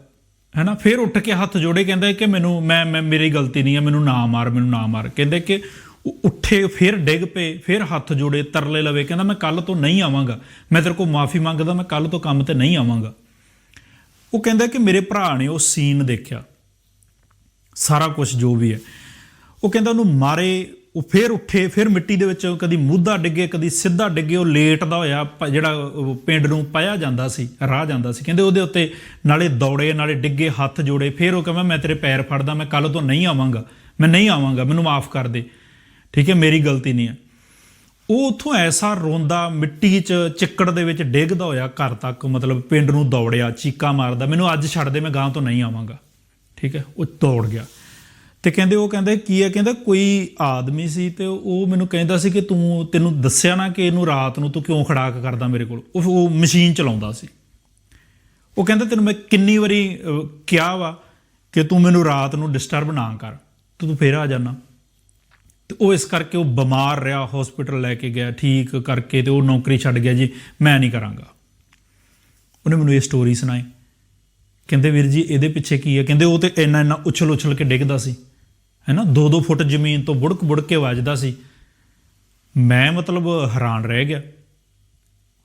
ਹੈਨਾ? ਫੇਰ ਉੱਠ ਕੇ ਹੱਥ ਜੋੜੇ ਕਹਿੰਦਾ ਕਿ ਮੈਨੂੰ, ਮੈਂ ਮੈਂ, ਮੇਰੀ ਗਲਤੀ ਨਹੀਂ ਹੈ, ਮੈਨੂੰ ਨਾ ਮਾਰ, ਮੈਨੂੰ ਨਾ ਮਾਰ। ਕਹਿੰਦੇ ਕਿ ਉਹ ਉੱਠੇ, ਫਿਰ ਡਿੱਗ ਪਏ, ਫਿਰ ਹੱਥ ਜੋੜੇ, ਤਰਲੇ ਲਵੇ। ਕਹਿੰਦਾ, ਮੈਂ ਕੱਲ ਤੋਂ ਨਹੀਂ ਆਵਾਂਗਾ। ਮੈਂ ਤੇਰੇ ਕੋਲ ਮਾਫੀ ਮੰਗਦਾ, ਮੈਂ ਕੱਲ ਤੋਂ ਕੰਮ ਤੇ ਨਹੀਂ ਆਵਾਂਗਾ। ਉਹ ਕਹਿੰਦਾ ਕਿ ਮੇਰੇ ਭਰਾ ਨੇ ਉਹ ਸੀਨ ਦੇਖਿਆ। ਸਾਰਾ ਕੁਝ ਜੋ ਵੀ ਹੈ। ਉਹ ਕਹਿੰਦਾ ਉਹਨੂੰ ਮਾਰੇ, ਉਹ ਫੇਰ ਉੱਠੇ, ਫਿਰ ਮਿੱਟੀ ਦੇ ਵਿੱਚ ਕਦੀ ਮੁੱਦਾ ਡਿੱਗੇ, ਕਦੀ ਸਿੱਧਾ ਡਿੱਗੇ, ਉਹ ਲੇਟਦਾ ਹੋਇਆ, ਪ- ਜਿਹੜਾ ਪਿੰਡ ਨੂੰ ਪਾਇਆ ਜਾਂਦਾ ਸੀ, ਰਾਹ ਜਾਂਦਾ ਸੀ। ਕਹਿੰਦੇ ਉਹਦੇ ਉੱਤੇ ਨਾਲੇ ਦੌੜੇ, ਨਾਲੇ ਡਿੱਗੇ, ਹੱਥ ਜੋੜੇ, ਫਿਰ ਉਹ ਕਹਿੰਦਾ ਮੈਂ ਤੇਰੇ ਪੈਰ ਫੜਦਾ, ਮੈਂ ਕੱਲ ਤੋਂ ਨਹੀਂ ਆਵਾਂਗਾ, ਮੈਂ ਨਹੀਂ ਆਵਾਂਗਾ, ਮੈਨੂੰ ਮਾਫ ਕਰ ਦੇ। ਠੀਕ ਹੈ, ਮੇਰੀ ਗਲਤੀ ਨਹੀਂ ਹੈ। ਉਹ ਉੱਥੋਂ ਐਸਾ ਰੋਂਦਾ, ਮਿੱਟੀ 'ਚ ਚਿੱਕੜ ਦੇ ਵਿੱਚ ਡਿੱਗਦਾ ਹੋਇਆ ਘਰ ਤੱਕ, ਮਤਲਬ ਪਿੰਡ ਨੂੰ ਦੌੜਿਆ, ਚੀਕਾ ਮਾਰਦਾ, ਮੈਨੂੰ ਅੱਜ ਛੱਡ ਦੇ, ਮੈਂ ਗਾਂ ਤੋਂ ਨਹੀਂ ਆਵਾਂਗਾ। ਠੀਕ ਹੈ, ਉਹ ਦੌੜ ਗਿਆ। ਤੇ ਕਹਿੰਦੇ, ਉਹ ਕਹਿੰਦੇ ਕੀ ਹੈ, ਕਹਿੰਦਾ ਕੋਈ ਆਦਮੀ ਸੀ ਤੇ ਉਹ ਮੈਨੂੰ ਕਹਿੰਦਾ ਸੀ ਕਿ ਤੂੰ ਤੈਨੂੰ ਦੱਸਿਆ ਨਾ ਕਿ ਇਹਨੂੰ ਰਾਤ ਨੂੰ ਤੂੰ ਕਿਉਂ ਖੜਾਕ ਕਰਦਾ ਮੇਰੇ ਕੋਲ? ਉਹ ਉਹ ਮਸ਼ੀਨ ਚਲਾਉਂਦਾ ਸੀ। ਉਹ ਕਹਿੰਦਾ, ਤੈਨੂੰ ਮੈਂ ਕਿੰਨੀ ਵਾਰੀ ਕਿਹਾ ਵਾ ਕਿ ਤੂੰ ਮੈਨੂੰ ਰਾਤ ਨੂੰ ਡਿਸਟਰਬ ਨਾ ਕਰ। ਤੂੰ ਫੇਰ ਆ ਜਾਣਾ ਤੇ ਉਹ ਇਸ ਕਰਕੇ ਉਹ ਬਿਮਾਰ ਰਿਹਾ ਹਸਪੀਟਲ ਲੈ ਕੇ ਗਿਆ, ਠੀਕ ਕਰਕੇ ਤੇ ਉਹ ਨੌਕਰੀ ਛੱਡ ਗਿਆ ਜੀ, ਮੈਂ ਨਹੀਂ ਕਰਾਂਗਾ। ਉਹਨੇ ਮੈਨੂੰ ਇਹ ਸਟੋਰੀ ਸੁਣਾਈ। ਕਹਿੰਦੇ ਵੀਰ ਜੀ, ਇਹਦੇ ਪਿੱਛੇ ਕੀ ਹੈ? ਕਹਿੰਦੇ ਉਹ ਤੇ ਇੰਨਾ ਇੰਨਾ ਉਛਲ ਉਛਲ ਕੇ ਡਿੱਗਦਾ ਸੀ। ਹੈਨਾ? 2-2 ਫੁੱਟ ਜ਼ਮੀਨ ਤੋਂ ਬੁੜਕ ਬੁੜਕ ਕੇ ਵੱਜਦਾ ਸੀ। ਮੈਂ ਮਤਲਬ ਹੈਰਾਨ ਰਹਿ ਗਿਆ।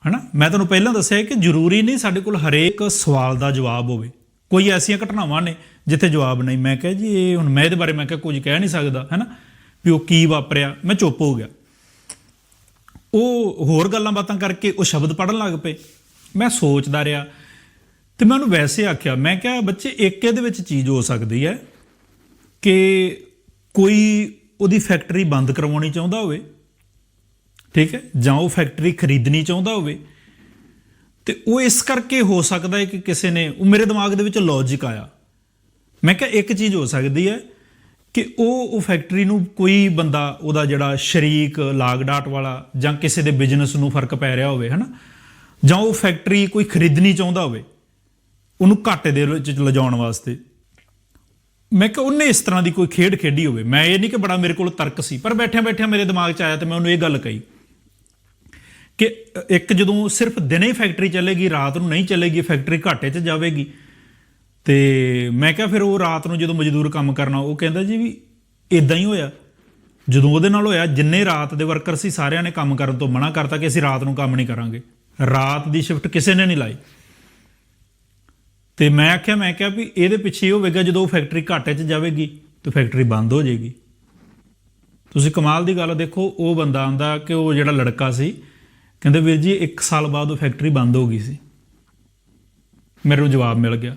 ਹੈਨਾ? ਮੈਂ ਤੁਹਾਨੂੰ ਪਹਿਲਾਂ ਦੱਸਿਆ ਕਿ ਜ਼ਰੂਰੀ ਨਹੀਂ ਸਾਡੇ ਕੋਲ ਹਰੇਕ ਸਵਾਲ ਦਾ ਜਵਾਬ ਹੋਵੇ। ਕੋਈ ਐਸੀਆਂ ਘਟਨਾਵਾਂ ਨੇ ਜਿੱਥੇ ਜਵਾਬ ਨਹੀਂ। ਮੈਂ ਕਿਹਾ ਜੀ, ਇਹ ਹੁਣ ਮੈਂ ਇਹਦੇ ਬਾਰੇ ਮੈਂ ਕਿਹਾ ਕੁਝ ਕਹਿ ਨਹੀਂ ਸਕਦਾ। ਹੈਨਾ? ਵੀ ਉਹ ਕੀ ਵਾਪਰਿਆ? ਮੈਂ ਚੁੱਪ ਹੋ ਗਿਆ। ਉਹ ਹੋਰ ਗੱਲਾਂ ਬਾਤਾਂ ਕਰਕੇ ਉਹ ਸ਼ਬਦ ਪੜਨ ਲੱਗ ਪਏ। ਮੈਂ ਸੋਚਦਾ ਰਿਹਾ ਤੇ ਮੈਂ ਉਹਨੂੰ ਵੈਸੇ ਆਖਿਆ, ਮੈਂ ਕਿਹਾ, ਬੱਚੇ, ਇੱਕ ਇਹਦੇ ਵਿੱਚ ਚੀਜ਼ ਹੋ ਸਕਦੀ ਹੈ ਕਿ ਕੋਈ ਉਹਦੀ ਫੈਕਟਰੀ ਬੰਦ ਕਰਵਾਉਣੀ ਚਾਹੁੰਦਾ ਹੋਵੇ, ਠੀਕ ਹੈ, ਜਾਂ ਉਹ ਫੈਕਟਰੀ ਖਰੀਦਣੀ ਚਾਹੁੰਦਾ ਹੋਵੇ, ਤੇ ਉਹ ਇਸ ਕਰਕੇ ਹੋ ਸਕਦਾ ਹੈ ਕਿ ਕਿਸੇ ਨੇ, ਉਹ ਮੇਰੇ ਦਿਮਾਗ ਦੇ ਵਿੱਚ ਲੌਜੀਕ ਆਇਆ। ਮੈਂ ਕਿਹਾ, ਇੱਕ ਚੀਜ਼ ਹੋ ਸਕਦੀ ਹੈ ਕਿ ਉਹ ਉਹ ਫੈਕਟਰੀ ਨੂੰ ਕੋਈ ਬੰਦਾ, ਉਹਦਾ ਜਿਹੜਾ ਸ਼ਰੀਕ ਲਾਗ ਡਾਟ ਵਾਲਾ, ਜਾਂ ਕਿਸੇ ਦੇ ਬਿਜ਼ਨਸ ਨੂੰ ਫ਼ਰਕ ਪੈ ਰਿਹਾ ਹੋਵੇ, ਹਨਾ? ਜਾਂ ਉਹ ਫੈਕਟਰੀ ਕੋਈ ਖਰੀਦਣੀ ਚਾਹੁੰਦਾ ਹੋਵੇ ਉਹਨੂੰ ਘਾਟੇ ਦੇ ਵਿੱਚ ਲਿਜਾਉਣ ਵਾਸਤੇ। ਮੈਂ ਕਿਹਾ ਉਹਨੇ ਇਸ ਤਰ੍ਹਾਂ ਦੀ ਕੋਈ ਖੇਡ ਖੇਡੀ ਹੋਵੇ। ਮੈਂ ਇਹ ਨਹੀਂ ਕਿ ਬੜਾ ਮੇਰੇ ਕੋਲ ਤਰਕ ਸੀ, ਪਰ ਬੈਠਿਆਂ ਬੈਠਿਆਂ ਮੇਰੇ ਦਿਮਾਗ 'ਚ ਆਇਆ ਤੇ ਮੈਂ ਉਹਨੂੰ ਇਹ ਗੱਲ ਕਹੀ ਕਿ ਇੱਕ ਜਦੋਂ ਸਿਰਫ ਦਿਨੇ ਫੈਕਟਰੀ ਚੱਲੇਗੀ, ਰਾਤ ਨੂੰ ਨਹੀਂ ਚੱਲੇਗੀ, ਫੈਕਟਰੀ ਘਾਟੇ 'ਚ ਜਾਵੇਗੀ, ਤੇ ਮੈਂ ਕਿਹਾ ਫਿਰ ਉਹ ਰਾਤ ਨੂੰ ਜਦੋਂ ਮਜ਼ਦੂਰ ਕੰਮ ਕਰਨਾ, ਉਹ ਕਹਿੰਦਾ ਜੀ ਵੀ ਇਦਾਂ ਹੀ ਹੋਇਆ। ਜਦੋਂ ਉਹਦੇ ਨਾਲ ਹੋਇਆ, ਜਿੰਨੇ ਰਾਤ ਦੇ ਵਰਕਰ ਸੀ, ਸਾਰਿਆਂ ਨੇ ਕੰਮ ਕਰਨ ਤੋਂ ਮਨਾ ਕਰਤਾ ਕਿ ਅਸੀਂ ਰਾਤ ਨੂੰ ਕੰਮ ਨਹੀਂ ਕਰਾਂਗੇ। ਰਾਤ ਦੀ ਸ਼ਿਫਟ ਕਿਸੇ ਨੇ ਨਹੀਂ ਲਾਈ। ਤੇ ਮੈਂ ਆਖਿਆ, ਮੈਂ ਕਿਹਾ ਵੀ ਇਹਦੇ ਪਿੱਛੇ ਹੋਵੇਗਾ ਜਦੋਂ ਉਹ ਫੈਕਟਰੀ ਘਾਟੇ 'ਚ ਜਾਵੇਗੀ ਤਾਂ ਫੈਕਟਰੀ ਬੰਦ ਹੋ ਜਾਏਗੀ। ਤੁਸੀਂ ਕਮਾਲ ਦੀ ਗੱਲ ਦੇਖੋ, ਉਹ ਬੰਦਾ ਆਂਦਾ ਕਿ ਉਹ ਜਿਹੜਾ ਲੜਕਾ ਸੀ, ਕਹਿੰਦੇ ਵੀਰ ਜੀ 1 ਸਾਲ ਬਾਅਦ ਉਹ ਫੈਕਟਰੀ ਬੰਦ ਹੋ ਗਈ ਸੀ। ਮੈਨੂੰ ਜਵਾਬ ਮਿਲ ਗਿਆ।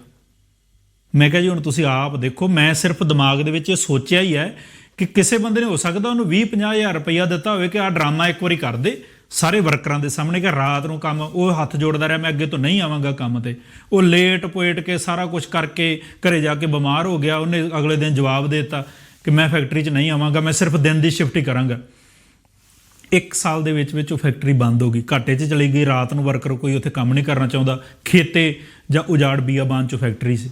ਮੈਂ ਕਿਹਾ ਜੀ, ਹੁਣ ਤੁਸੀਂ ਆਪ ਦੇਖੋ, ਮੈਂ ਸਿਰਫ ਦਿਮਾਗ ਦੇ ਵਿੱਚ ਇਹ ਸੋਚਿਆ ਹੀ ਹੈ ਕਿ ਕਿਸੇ ਬੰਦੇ ਨੇ ਹੋ ਸਕਦਾ ਉਹਨੂੰ 20 ਹਜ਼ਾਰ ਰੁਪਈਆ ਦਿੱਤਾ ਹੋਵੇ ਕਿ ਆਹ ਡਰਾਮਾ ਇੱਕ ਵਾਰੀ ਕਰ ਦੇ। ਸਾਰੇ ਵਰਕਰਾਂ ਦੇ ਸਾਹਮਣੇ ਕਿ ਰਾਤ ਨੂੰ ਕੰਮ, ਉਹ ਹੱਥ ਜੋੜਦਾ ਰਿਹਾ, ਮੈਂ ਅੱਗੇ ਤੋਂ ਨਹੀਂ ਆਵਾਂਗਾ ਕੰਮ ਤੇ। ਉਹ ਲੇਟ ਪੋਇਟ ਕੇ ਸਾਰਾ ਕੁਝ ਕਰਕੇ ਘਰੇ ਜਾ ਕੇ ਬਿਮਾਰ ਹੋ ਗਿਆ, ਉਹਨੇ ਅਗਲੇ ਦਿਨ ਜਵਾਬ ਦੇ ਦਿੱਤਾ ਕਿ ਮੈਂ ਫੈਕਟਰੀ 'ਚ ਨਹੀਂ ਆਵਾਂਗਾ, ਮੈਂ ਸਿਰਫ ਦਿਨ ਦੀ ਸ਼ਿਫਟ ਹੀ ਕਰਾਂਗਾ। ਇੱਕ ਸਾਲ ਦੇ ਵਿੱਚ ਵਿੱਚ ਉਹ ਫੈਕਟਰੀ ਬੰਦ ਹੋ ਗਈ। ਘਾਟੇ 'ਚ ਚਲੀ ਗਈ, ਰਾਤ ਨੂੰ ਵਰਕਰ ਕੋਈ ਉੱਥੇ ਕੰਮ ਨਹੀਂ ਕਰਨਾ ਚਾਹੁੰਦਾ। ਖੇਤੇ ਜਾਂ ਉਜਾੜ ਬੀਆਬਾਨ 'ਚ ਫੈਕਟਰੀ ਸੀ।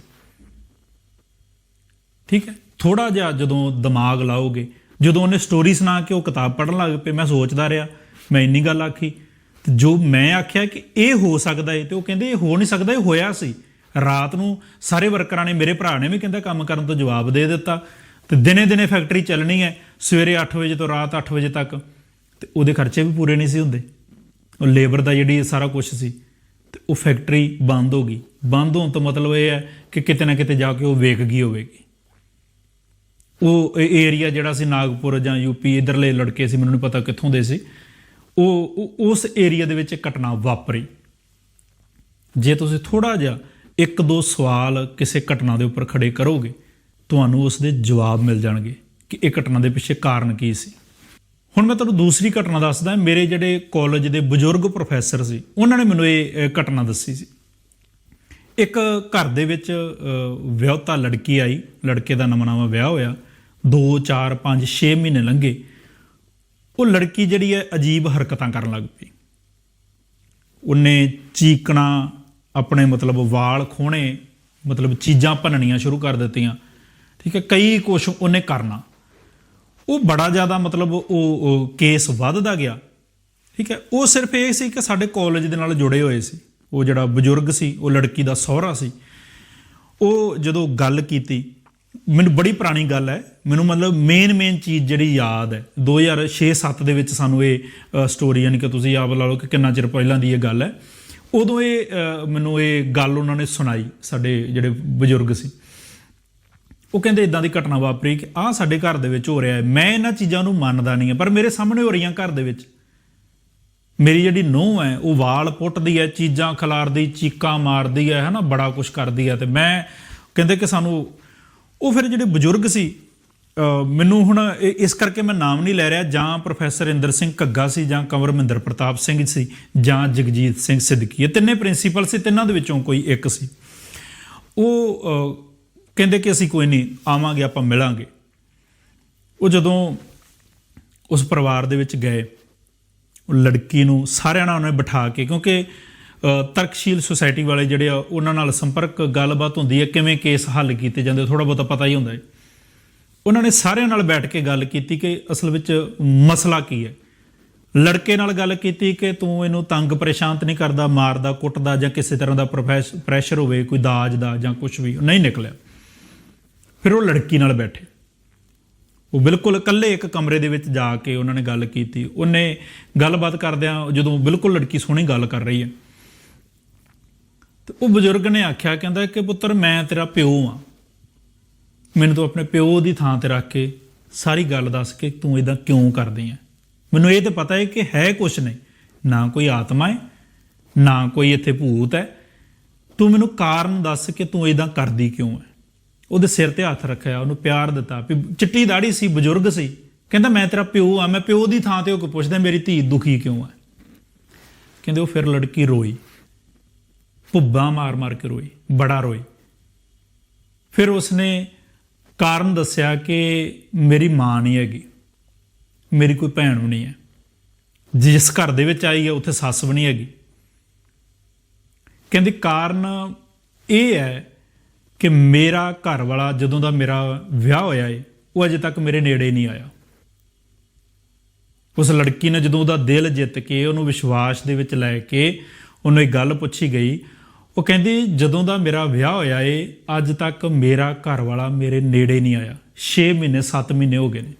ਠੀਕ ਹੈ? ਥੋੜਾ ਜਿਹਾ ਜਦੋਂ ਦਿਮਾਗ ਲਾਓਗੇ, ਜਦੋਂ ਉਹਨੇ ਸਟੋਰੀ ਸੁਣਾ ਕੇ ਉਹ ਕਿਤਾਬ ਪੜ੍ਹਨ ਲੱਗ ਪਏ, ਮੈਂ ਸੋਚਦਾ ਰਿਹਾ ਮੈਂ ਇੰਨੀ ਗੱਲ ਆਖੀ। ਤੇ ਜੋ ਮੈਂ ਆਖਿਆ ਕਿ ਇਹ ਹੋ ਸਕਦਾ ਏ, ਤੇ ਉਹ ਕਹਿੰਦੇ ਇਹ ਹੋ ਨਹੀਂ ਸਕਦਾ, ਇਹ ਹੋਇਆ ਸੀ। ਰਾਤ ਨੂੰ ਸਾਰੇ ਵਰਕਰਾਂ ਨੇ, ਮੇਰੇ ਭਰਾ ਨੇ ਵੀ ਕਹਿੰਦਾ ਕੰਮ ਕਰਨ ਤੋਂ ਜਵਾਬ ਦੇ ਦਿੱਤਾ। ਤੇ ਦਿਨੇ ਦਿਨੇ ਫੈਕਟਰੀ ਚੱਲਣੀ ਹੈ ਸਵੇਰੇ 8 ਵਜੇ ਤੋਂ ਰਾਤ 8 ਵਜੇ ਤੱਕ। ਤੇ ਉਹਦੇ ਖਰਚੇ ਵੀ ਪੂਰੇ ਨਹੀਂ ਸੀ ਹੁੰਦੇ। ਉਹ ਲੇਬਰ ਦਾ ਜਿਹੜੀ ਸਾਰਾ ਕੁਝ ਸੀ, ਤੇ ਉਹ ਫੈਕਟਰੀ ਬੰਦ ਹੋ ਗਈ। ਬੰਦ ਹੋਣ ਤੋਂ ਮਤਲਬ ਇਹ ਹੈ ਕਿ ਕਿਤੇ ਨਾ ਕਿਤੇ ਜਾ ਕੇ ਉਹ ਵੇਖ ਗਈ ਹੋਵੇਗੀ। ਉਹ ਏਰੀਆ ਜਿਹੜਾ ਸੀ ਨਾਗਪੁਰ ਜਾਂ ਯੂਪੀ ਇਧਰਲੇ ਲੜਕੇ ਸੀ, ਮੈਨੂੰ ਨਹੀਂ ਪਤਾ ਕਿੱਥੋਂ ਦੇ ਸੀ। ਉਹ ਉਸ ਏਰੀਆ ਦੇ ਵਿੱਚ ਇੱਕ ਘਟਨਾ ਵਾਪਰੀ। ਜੇ ਤੁਸੀਂ ਥੋੜਾ ਜਿਹਾ ਇੱਕ ਦੋ ਸਵਾਲ ਕਿਸੇ ਘਟਨਾ ਦੇ ਉੱਪਰ ਖੜੇ ਕਰੋਗੇ ਤੁਹਾਨੂੰ ਉਸ ਦੇ ਜਵਾਬ ਮਿਲ ਜਾਣਗੇ ਕਿ ਇਹ ਘਟਨਾ ਦੇ ਪਿੱਛੇ ਕਾਰਨ ਕੀ ਸੀ। ਹੁਣ ਮੈਂ ਤੁਹਾਨੂੰ ਦੂਸਰੀ ਘਟਨਾ ਦੱਸਦਾ ਮੇਰੇ ਜਿਹੜੇ ਕਾਲਜ ਦੇ ਬਜ਼ੁਰਗ ਪ੍ਰੋਫੈਸਰ ਸੀ ਉਹਨਾਂ ਨੇ ਮੈਨੂੰ ਇਹ ਘਟਨਾ ਦੱਸੀ ਸੀ। ਇੱਕ ਘਰ ਦੇ ਵਿੱਚ ਅ, ਲੜਕੀ ਆਈ ਲੜਕੇ ਦਾ ਨਵਾਂ ਨਵਾਂ ਵਿਆਹ ਹੋਇਆ। 2 4 5 6 ਮਹੀਨੇ ਲੰਘੇ। ਉਹ ਲੜਕੀ ਜਿਹੜੀ ਹੈ ਅਜੀਬ ਹਰਕਤਾਂ ਕਰਨ ਲੱਗ ਪਈ। ਉਹਨੇ ਚੀਕਣਾ, ਆਪਣੇ ਮਤਲਬ ਵਾਲ ਖੋਣੇ ਮਤਲਬ ਚੀਜ਼ਾਂ ਭੰਨਣੀਆਂ ਸ਼ੁਰੂ ਕਰ ਦਿੱਤੀਆਂ। ਠੀਕ ਹੈ, ਕਈ ਕੁਝ ਉਹਨੇ ਕਰਨਾ। ਉਹ ਬੜਾ ਜ਼ਿਆਦਾ ਮਤਲਬ ਉਹ ਕੇਸ ਵੱਧਦਾ ਗਿਆ। ਠੀਕ ਹੈ, ਉਹ ਸਿਰਫ ਇਹ ਸੀ ਕਿ ਸਾਡੇ ਕਾਲਜ ਦੇ ਨਾਲ ਜੁੜੇ ਹੋਏ ਸੀ। ਉਹ ਜਿਹੜਾ ਬਜ਼ੁਰਗ ਸੀ, ਉਹ ਲੜਕੀ ਦਾ ਸਹੁਰਾ ਸੀ। ਉਹ ਜਦੋਂ ਗੱਲ ਕੀਤੀ ਮੈਨੂੰ ਬੜੀ ਪੁਰਾਣੀ ਗੱਲ ਹੈ। ਮੈਨੂੰ ਮਤਲਬ ਮੇਨ ਮੇਨ ਚੀਜ਼ ਜਿਹੜੀ ਯਾਦ ਹੈ। 2006-7 ਦੇ ਵਿੱਚ ਸਾਨੂੰ ਇਹ ਸਟੋਰੀ ਯਾਨੀ ਕਿ ਤੁਸੀਂ ਆਪ ਲਾ ਲਓ ਕਿ ਕਿੰਨਾ ਚਿਰ ਪਹਿਲਾਂ ਦੀ ਇਹ ਗੱਲ ਹੈ। ਉਦੋਂ ਇਹ ਮੈਨੂੰ ਇਹ ਗੱਲ ਉਹਨਾਂ ਨੇ ਸੁਣਾਈ, ਸਾਡੇ ਜਿਹੜੇ ਬਜ਼ੁਰਗ ਸੀ। ਉਹ ਕਹਿੰਦੇ ਇਦਾਂ ਦੀ ਘਟਨਾ ਵਾਪਰੀ ਕਿ ਆਹ ਸਾਡੇ ਘਰ ਦੇ ਵਿੱਚ ਹੋ ਰਿਹਾ ਹੈ। ਮੈਂ ਇਹਨਾਂ ਚੀਜ਼ਾਂ ਨੂੰ ਮੰਨਦਾ ਨਹੀਂ ਹਾਂ, ਪਰ ਮੇਰੇ ਸਾਹਮਣੇ ਹੋ ਰਹੀਆਂ ਘਰ ਦੇ ਵਿੱਚ। ਮੇਰੀ ਜਿਹੜੀ ਨੂੰਹ ਹੈ, ਉਹ ਵਾਲ ਪੁੱਟਦੀ ਹੈ, ਚੀਜ਼ਾਂ ਖਿਲਾਰਦੀ, ਚੀਕਾਂ ਮਾਰਦੀ ਹੈ, ਹਨਾ, ਬੜਾ ਕੁਝ ਕਰਦੀ ਹੈ। ਤੇ ਮੈਂ ਕਹਿੰਦੇ ਕਿ ਸਾਨੂੰ ਉਹ ਫਿਰ ਜਿਹੜੇ ਬਜ਼ੁਰਗ ਸੀ ਮੈਨੂੰ ਹੁਣ ਇਹ- ਇਸ ਕਰਕੇ ਮੈਂ ਨਾਮ ਨਹੀਂ ਲੈ ਰਿਹਾ, ਜਾਂ ਪ੍ਰੋਫੈਸਰ ਇੰਦਰ ਸਿੰਘ ਘੱਗਾ ਸੀ, ਜਾਂ ਕੰਵਰ ਮਹਿੰਦਰ ਪ੍ਰਤਾਪ ਸਿੰਘ ਸੀ, ਜਾਂ ਜਗਜੀਤ ਸਿੰਘ ਸਿੱਧਕੀ, ਇਹ ਤਿੰਨੇ ਪ੍ਰਿੰਸੀਪਲ ਸੀ, ਤਿੰਨਾਂ ਦੇ ਵਿੱਚੋਂ ਕੋਈ ਇੱਕ ਸੀ। ਉਹ ਕਹਿੰਦੇ ਕਿ ਅਸੀਂ ਕੋਈ ਨਹੀਂ, ਆਵਾਂਗੇ, ਆਪਾਂ ਮਿਲਾਂਗੇ। ਉਹ ਜਦੋਂ ਉਸ ਪਰਿਵਾਰ ਦੇ ਵਿੱਚ ਗਏ, ਉਹ ਲੜਕੀ ਨੂੰ ਸਾਰਿਆਂ ਨਾਲ ਉਹਨੇ ਬਿਠਾ ਕੇ, ਕਿਉਂਕਿ ਤਰਕਸ਼ੀਲ ਸੁਸਾਇਟੀ ਵਾਲੇ ਜਿਹੜੇ ਆ, ਉਹਨਾਂ ਨਾਲ ਸੰਪਰਕ, ਗੱਲਬਾਤ ਹੁੰਦੀ ਹੈ, ਕਿਵੇਂ ਕੇਸ ਹੱਲ ਕੀਤੇ ਜਾਂਦੇ ਥੋੜਾ ਬਹੁਤਾ ਪਤਾ ਹੀ ਹੁੰਦਾ ਹੈ। ਉਹਨਾਂ ਨੇ ਸਾਰਿਆਂ ਨਾਲ ਬੈਠ ਕੇ ਗੱਲ ਕੀਤੀ ਕਿ ਅਸਲ ਵਿੱਚ ਮਸਲਾ ਕੀ ਹੈ। ਲੜਕੇ ਨਾਲ ਗੱਲ ਕੀਤੀ ਕਿ ਤੂੰ ਇਹਨੂੰ ਤੰਗ ਪਰੇਸ਼ਾਨ ਨਹੀਂ ਕਰਦਾ, ਮਾਰਦਾ, ਕੁੱਟਦਾ ਜਾਂ ਕਿਸੇ ਤਰ੍ਹਾਂ ਦਾ ਪ੍ਰੋਫੈਸ- ਪ੍ਰੈਸ਼ਰ ਹੋਵੇ, ਕੋਈ ਦਾਜ ਦਾ ਜਾਂ ਕੁਝ ਵੀ ਨਹੀਂ ਨਿਕਲਿਆ। ਫਿਰ ਉਹ ਲੜਕੀ ਨਾਲ ਬੈਠੇ। ਉਹ ਬਿਲਕੁਲ ਇਕੱਲੇ ਇੱਕ ਕਮਰੇ ਦੇ ਵਿੱਚ ਜਾ ਕੇ ਉਹਨਾਂ ਨੇ ਗੱਲ ਕੀਤੀ। ਉਹਨੇ ਗੱਲਬਾਤ ਕਰਦਿਆਂ ਜਦੋਂ ਬਿਲਕੁਲ ਲੜਕੀ ਸੋਹਣੀ ਗੱਲ ਕਰ ਰਹੀ ਹੈ। ਤੇ ਉਹ ਬਜ਼ੁਰਗ ਨੇ ਆਖਿਆ, ਕਹਿੰਦਾ ਕਿ ਪੁੱਤਰ, ਮੈਂ ਤੇਰਾ ਪਿਓ ਆ ਮੈਨੂੰ ਤੂੰ ਆਪਣੇ ਪਿਓ ਦੀ ਥਾਂ ਤੇ ਰੱਖ ਕੇ ਸਾਰੀ ਗੱਲ ਦੱਸ ਕੇ ਤੂੰ ਇਦਾਂ ਕਿਉਂ ਕਰਦੀ ਹੈ ਮੈਨੂੰ ਇਹ ਤੇ ਪਤਾ ਹੈ ਕਿ ਹੈ ਕੁਛ ਨਹੀਂ। ਨਾ ਕੋਈ ਆਤਮਾ ਹੈ ਨਾ ਕੋਈ ਇੱਥੇ ਭੂਤ ਹੈ ਤੂੰ ਮੈਨੂੰ ਕਾਰਨ ਦੱਸ ਕਿ ਤੂੰ ਇਦਾਂ ਕਰਦੀ ਕਿਉਂ ਹੈ ਉਹਦੇ ਸਿਰ ਤੇ ਹੱਥ ਰੱਖਿਆ, ਉਹਨੂੰ ਪਿਆਰ ਦਿੱਤਾ। ਵੀ ਚਿੱਟੀ ਦਾੜੀ ਸੀ, ਬਜ਼ੁਰਗ ਸੀ। ਕਹਿੰਦਾ, ਮੈਂ ਤੇਰਾ ਪਿਓ ਆ ਮੈਂ ਪਿਓ ਦੀ ਥਾਂ ਤੇ ਹੋ ਕੇ ਪੁੱਛਦਾ, ਮੇਰੀ ਧੀ ਦੁਖੀ ਕਿਉਂ ਹੈ ਕਹਿੰਦੇ, ਉਹ ਫਿਰ ਲੜਕੀ ਰੋਈ। ਭੁੱਬਾਂ ਮਾਰ ਮਾਰ ਕੇ ਰੋਈ, ਬੜਾ ਰੋਈ। ਫਿਰ ਉਸਨੇ ਕਾਰਨ ਦੱਸਿਆ ਕਿ ਮੇਰੀ ਮਾਂ ਨਹੀਂ ਹੈਗੀ, ਮੇਰੀ ਕੋਈ ਭੈਣ ਵੀ ਨਹੀਂ ਹੈ। ਜਿਸ ਘਰ ਦੇ ਵਿੱਚ ਆਈ ਹੈ, ਉੱਥੇ ਸੱਸ ਵੀ ਨਹੀਂ ਹੈਗੀ। ਕਹਿੰਦੀ ਕਾਰਨ ਇਹ ਹੈ ਕਿ ਮੇਰਾ ਘਰ ਵਾਲਾ ਜਦੋਂ ਦਾ ਮੇਰਾ ਵਿਆਹ ਹੋਇਆ ਏ, ਉਹ ਅਜੇ ਤੱਕ ਮੇਰੇ ਨੇੜੇ ਨਹੀਂ ਆਇਆ। ਉਸ ਲੜਕੀ ਨੇ ਜਦੋਂ ਉਹਦਾ ਦਿਲ ਜਿੱਤ ਕੇ ਉਹਨੂੰ ਵਿਸ਼ਵਾਸ ਦੇ ਵਿੱਚ ਲੈ ਕੇ ਉਹਨੂੰ ਇੱਕ ਗੱਲ ਪੁੱਛੀ ਗਈ ਉਹ ਕਹਿੰਦੀ, ਜਦੋਂ ਦਾ ਮੇਰਾ ਵਿਆਹ ਹੋਇਆ ਏ, ਅੱਜ ਤੱਕ ਮੇਰਾ ਘਰ ਵਾਲਾ ਮੇਰੇ ਨੇੜੇ ਨਹੀਂ ਆਇਆ। 6 ਮਹੀਨੇ 7 ਮਹੀਨੇ ਹੋ ਗਏ ਨੇ।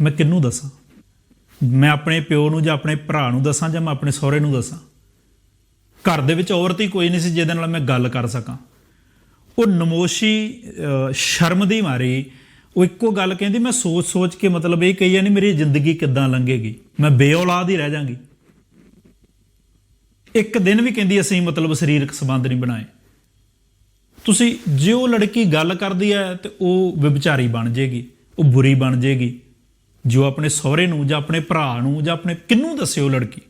ਮੈਂ ਕਿਹਨੂੰ ਦੱਸਾਂ? ਮੈਂ ਆਪਣੇ ਪਿਓ ਨੂੰ ਜਾਂ ਆਪਣੇ ਭਰਾ ਨੂੰ ਦੱਸਾਂ ਜਾਂ ਮੈਂ ਆਪਣੇ ਸਹੁਰੇ ਨੂੰ ਦੱਸਾਂ? ਘਰ ਦੇ ਵਿੱਚ ਔਰਤ ਹੀ ਕੋਈ ਨਹੀਂ ਸੀ ਜਿਹਦੇ ਨਾਲ ਮੈਂ ਗੱਲ ਕਰ ਸਕਾਂ। ਉਹ ਨਮੋਸ਼ੀ ਸ਼ਰਮ ਦੀ ਮਾਰੀ। ਉਹ ਇੱਕੋ ਗੱਲ ਕਹਿੰਦੀ, ਮੈਂ ਸੋਚ ਸੋਚ ਕੇ ਮਤਲਬ ਇਹ ਕਹੀ ਨਹੀਂ ਮੇਰੀ ਜ਼ਿੰਦਗੀ ਕਿੱਦਾਂ ਲੰਘੇਗੀ? ਮੈਂ ਬੇਔਲਾਦ ਹੀ ਰਹਿ ਜਾਵਾਂਗੀ ਇੱਕ ਦਿਨ ਵੀ ਕਹਿੰਦੀ ਅਸੀਂ ਮਤਲਬ ਸਰੀਰਕ ਸੰਬੰਧ ਨਹੀਂ ਬਣਾਏ। ਤੁਸੀਂ ਜੇ ਉਹ ਲੜਕੀ ਗੱਲ ਕਰਦੀ ਹੈ ਤੇ ਉਹ ਵਿਭਚਾਰੀ ਬਣ ਜੇਗੀ, ਉਹ ਬੁਰੀ ਬਣ ਜੇਗੀ। ਜੋ ਆਪਣੇ ਸਹੁਰੇ ਨੂੰ ਜਾਂ ਆਪਣੇ ਭਰਾ ਨੂੰ ਜਾਂ ਆਪਣੇ ਕਿੰਨੂੰ ਦੱਸਿਓ ਲੜਕੀ।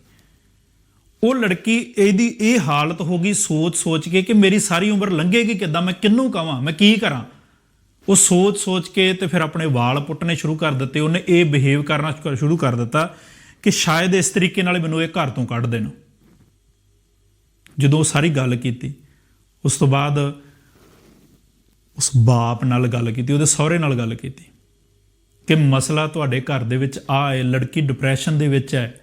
ਉਹ ਲੜਕੀ ਇਹਦੀ ਇਹ ਹਾਲਤ ਹੋ ਗਈ ਸੋਚ ਸੋਚ ਕੇ ਕਿ ਮੇਰੀ ਸਾਰੀ ਉਮਰ ਲੰਘੇਗੀ ਕਿੱਦਾਂ, ਮੈਂ ਕਿੰਨੂੰ ਕਵਾਂ, ਮੈਂ ਕੀ ਕਰਾਂ? ਉਹ ਸੋਚ ਸੋਚ ਕੇ ਤੇ ਫਿਰ ਆਪਣੇ ਵਾਲ ਪੁੱਟਣੇ ਸ਼ੁਰੂ ਕਰ ਦਿੱਤੇ। ਉਹਨੇ ਇਹ ਬਿਹੇਵ ਕਰਨਾ ਸ਼ੁਰੂ ਕਰ ਦਿੱਤਾ ਕਿ ਸ਼ਾਇਦ ਇਸ ਤਰੀਕੇ ਨਾਲ ਮੈਨੂੰ ਇਹ ਘਰ ਤੋਂ ਕੱਢ ਦੇਣ। ਜਦੋਂ ਉਹ ਸਾਰੀ ਗੱਲ ਕੀਤੀ, ਉਸ ਤੋਂ ਬਾਅਦ ਉਸ ਬਾਪ ਨਾਲ ਗੱਲ ਕੀਤੀ, ਉਹਦੇ ਸਹੁਰੇ ਨਾਲ ਗੱਲ ਕੀਤੀ ਕਿ ਮਸਲਾ ਤੁਹਾਡੇ ਘਰ ਦੇ ਵਿੱਚ ਆ ਹੈ, ਲੜਕੀ ਡਿਪਰੈਸ਼ਨ ਦੇ ਵਿੱਚ ਹੈ।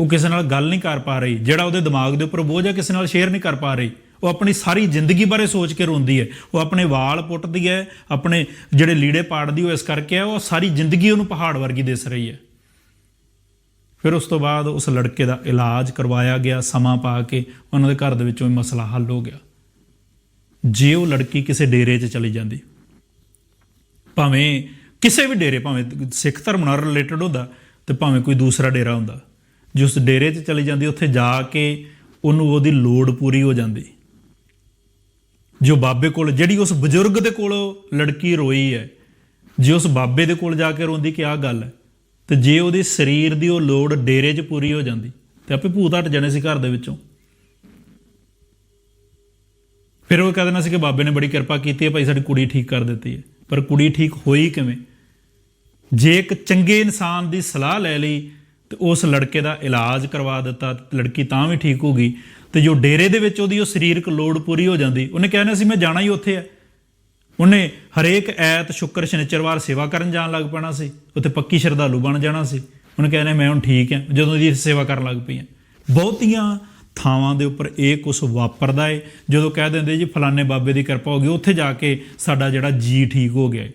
ਉਹ ਕਿਸੇ ਨਾਲ ਗੱਲ ਨਹੀਂ ਕਰ ਪਾ ਰਹੀ, ਜਿਹੜਾ ਉਹਦੇ ਦਿਮਾਗ ਦੇ ਉੱਪਰ ਬੋਝ ਹੈ, ਕਿਸੇ ਨਾਲ ਸ਼ੇਅਰ ਨਹੀਂ ਕਰ ਪਾ ਰਹੀ। ਉਹ ਆਪਣੀ ਸਾਰੀ ਜ਼ਿੰਦਗੀ ਬਾਰੇ ਸੋਚ ਕੇ ਰੋਂਦੀ ਹੈ। ਉਹ ਆਪਣੇ ਵਾਲ ਪੁੱਟਦੀ ਹੈ, ਆਪਣੇ ਜਿਹੜੇ ਲੀੜੇ ਪਾੜਦੀ ਉਹ ਇਸ ਕਰਕੇ ਹੈ, ਉਹ ਸਾਰੀ ਜ਼ਿੰਦਗੀ ਉਹਨੂੰ ਪਹਾੜ ਵਰਗੀ ਦਿਸ ਰਹੀ ਹੈ। ਫਿਰ ਉਸ ਤੋਂ ਬਾਅਦ ਉਸ ਲੜਕੇ ਦਾ ਇਲਾਜ ਕਰਵਾਇਆ ਗਿਆ, ਸਮਾਂ ਪਾ ਕੇ ਉਹਨਾਂ ਦੇ ਘਰ ਦੇ ਵਿੱਚੋਂ ਇਹ ਮਸਲਾ ਹੱਲ ਹੋ ਗਿਆ। ਜੇ ਉਹ ਲੜਕੀ ਕਿਸੇ ਡੇਰੇ 'ਚ ਚਲੀ ਜਾਂਦੀ, ਭਾਵੇਂ ਕਿਸੇ ਵੀ ਡੇਰੇ, ਭਾਵੇਂ ਸਿੱਖ ਧਰਮ ਨਾਲ ਰਿਲੇਟਡ ਹੁੰਦਾ ਤੇ ਭਾਵੇਂ ਕੋਈ ਦੂਸਰਾ ਡੇਰਾ ਹੁੰਦਾ, ਜੇ ਉਸ ਡੇਰੇ 'ਚ ਚਲੀ ਜਾਂਦੀ, ਉੱਥੇ ਜਾ ਕੇ ਉਹਨੂੰ ਉਹਦੀ ਲੋੜ ਪੂਰੀ ਹੋ ਜਾਂਦੀ। ਜੋ ਬਾਬੇ ਕੋਲ, ਜਿਹੜੀ ਉਸ ਬਜ਼ੁਰਗ ਦੇ ਕੋਲ ਲੜਕੀ ਰੋਈ ਹੈ, ਜੇ ਉਸ ਬਾਬੇ ਦੇ ਕੋਲ ਜਾ ਕੇ ਰੋਂਦੀ ਕਿ ਆਹ ਗੱਲ ਹੈ ਤੇ ਜੇ ਉਹਦੇ ਸਰੀਰ ਦੀ ਉਹ ਲੋੜ ਡੇਰੇ 'ਚ ਪੂਰੀ ਹੋ ਜਾਂਦੀ, ਤੇ ਆਪੇ ਭੂਤ ਹਟ ਜਾਣੇ ਸੀ ਘਰ ਦੇ ਵਿੱਚੋਂ। ਫਿਰ ਉਹ ਕਹਿੰਦੇ ਸੀ ਕਿ ਬਾਬੇ ਨੇ ਬੜੀ ਕਿਰਪਾ ਕੀਤੀ ਹੈ, ਭਾਈ ਸਾਡੀ ਕੁੜੀ ਠੀਕ ਕਰ ਦਿੱਤੀ ਹੈ। ਪਰ ਕੁੜੀ ਠੀਕ ਹੋਈ ਕਿਵੇਂ? ਜੇ ਇੱਕ ਚੰਗੇ ਇਨਸਾਨ ਦੀ ਸਲਾਹ ਲੈ ਲਈ, ਤੇ ਉਸ ਲੜਕੇ ਦਾ ਇਲਾਜ ਕਰਵਾ ਦਿੱਤਾ ਲੜਕੀ ਤਾਂ ਵੀ ਠੀਕ ਹੋ ਗਈ, ਤੇ ਜੋ ਡੇਰੇ ਦੇ ਵਿੱਚ ਉਹਦੀ ਉਹ ਸਰੀਰਕ ਲੋੜ ਪੂਰੀ ਹੋ ਜਾਂਦੀ, ਉਹਨੇ ਕਹਿਣਾ ਸੀ, ਮੈਂ ਜਾਣਾ ਹੀ ਉੱਥੇ ਹੈ ਉਹਨੇ ਹਰੇਕ ਐਤ ਸ਼ੁੱਕਰ ਸ਼ਨੀਚਰਵਾਰ ਸੇਵਾ ਕਰਨ ਜਾਣ ਲੱਗ ਪੈਣਾ ਸੀ। ਉੱਥੇ ਪੱਕੀ ਸ਼ਰਧਾਲੂ ਬਣ ਜਾਣਾ ਸੀ। ਉਹਨੇ ਕਹਿਣਾ ਮੈਂ ਹੁਣ ਠੀਕ ਹਾਂ। ਜਦੋਂ ਦੀ ਸੇਵਾ ਕਰਨ ਲੱਗ ਪਈ ਹਾਂ। ਬਹੁਤੀਆਂ ਥਾਵਾਂ ਦੇ ਉੱਪਰ ਇਹ ਕੁਝ ਵਾਪਰਦਾ ਏ। ਜਦੋਂ ਕਹਿ ਦਿੰਦੇ ਜੀ, ਫਲਾਣੇ ਬਾਬੇ ਦੀ ਕਿਰਪਾ ਹੋ ਗਈ। ਉੱਥੇ ਜਾ ਕੇ ਸਾਡਾ ਜਿਹੜਾ ਜੀ ਠੀਕ ਹੋ ਗਿਆ ਏ।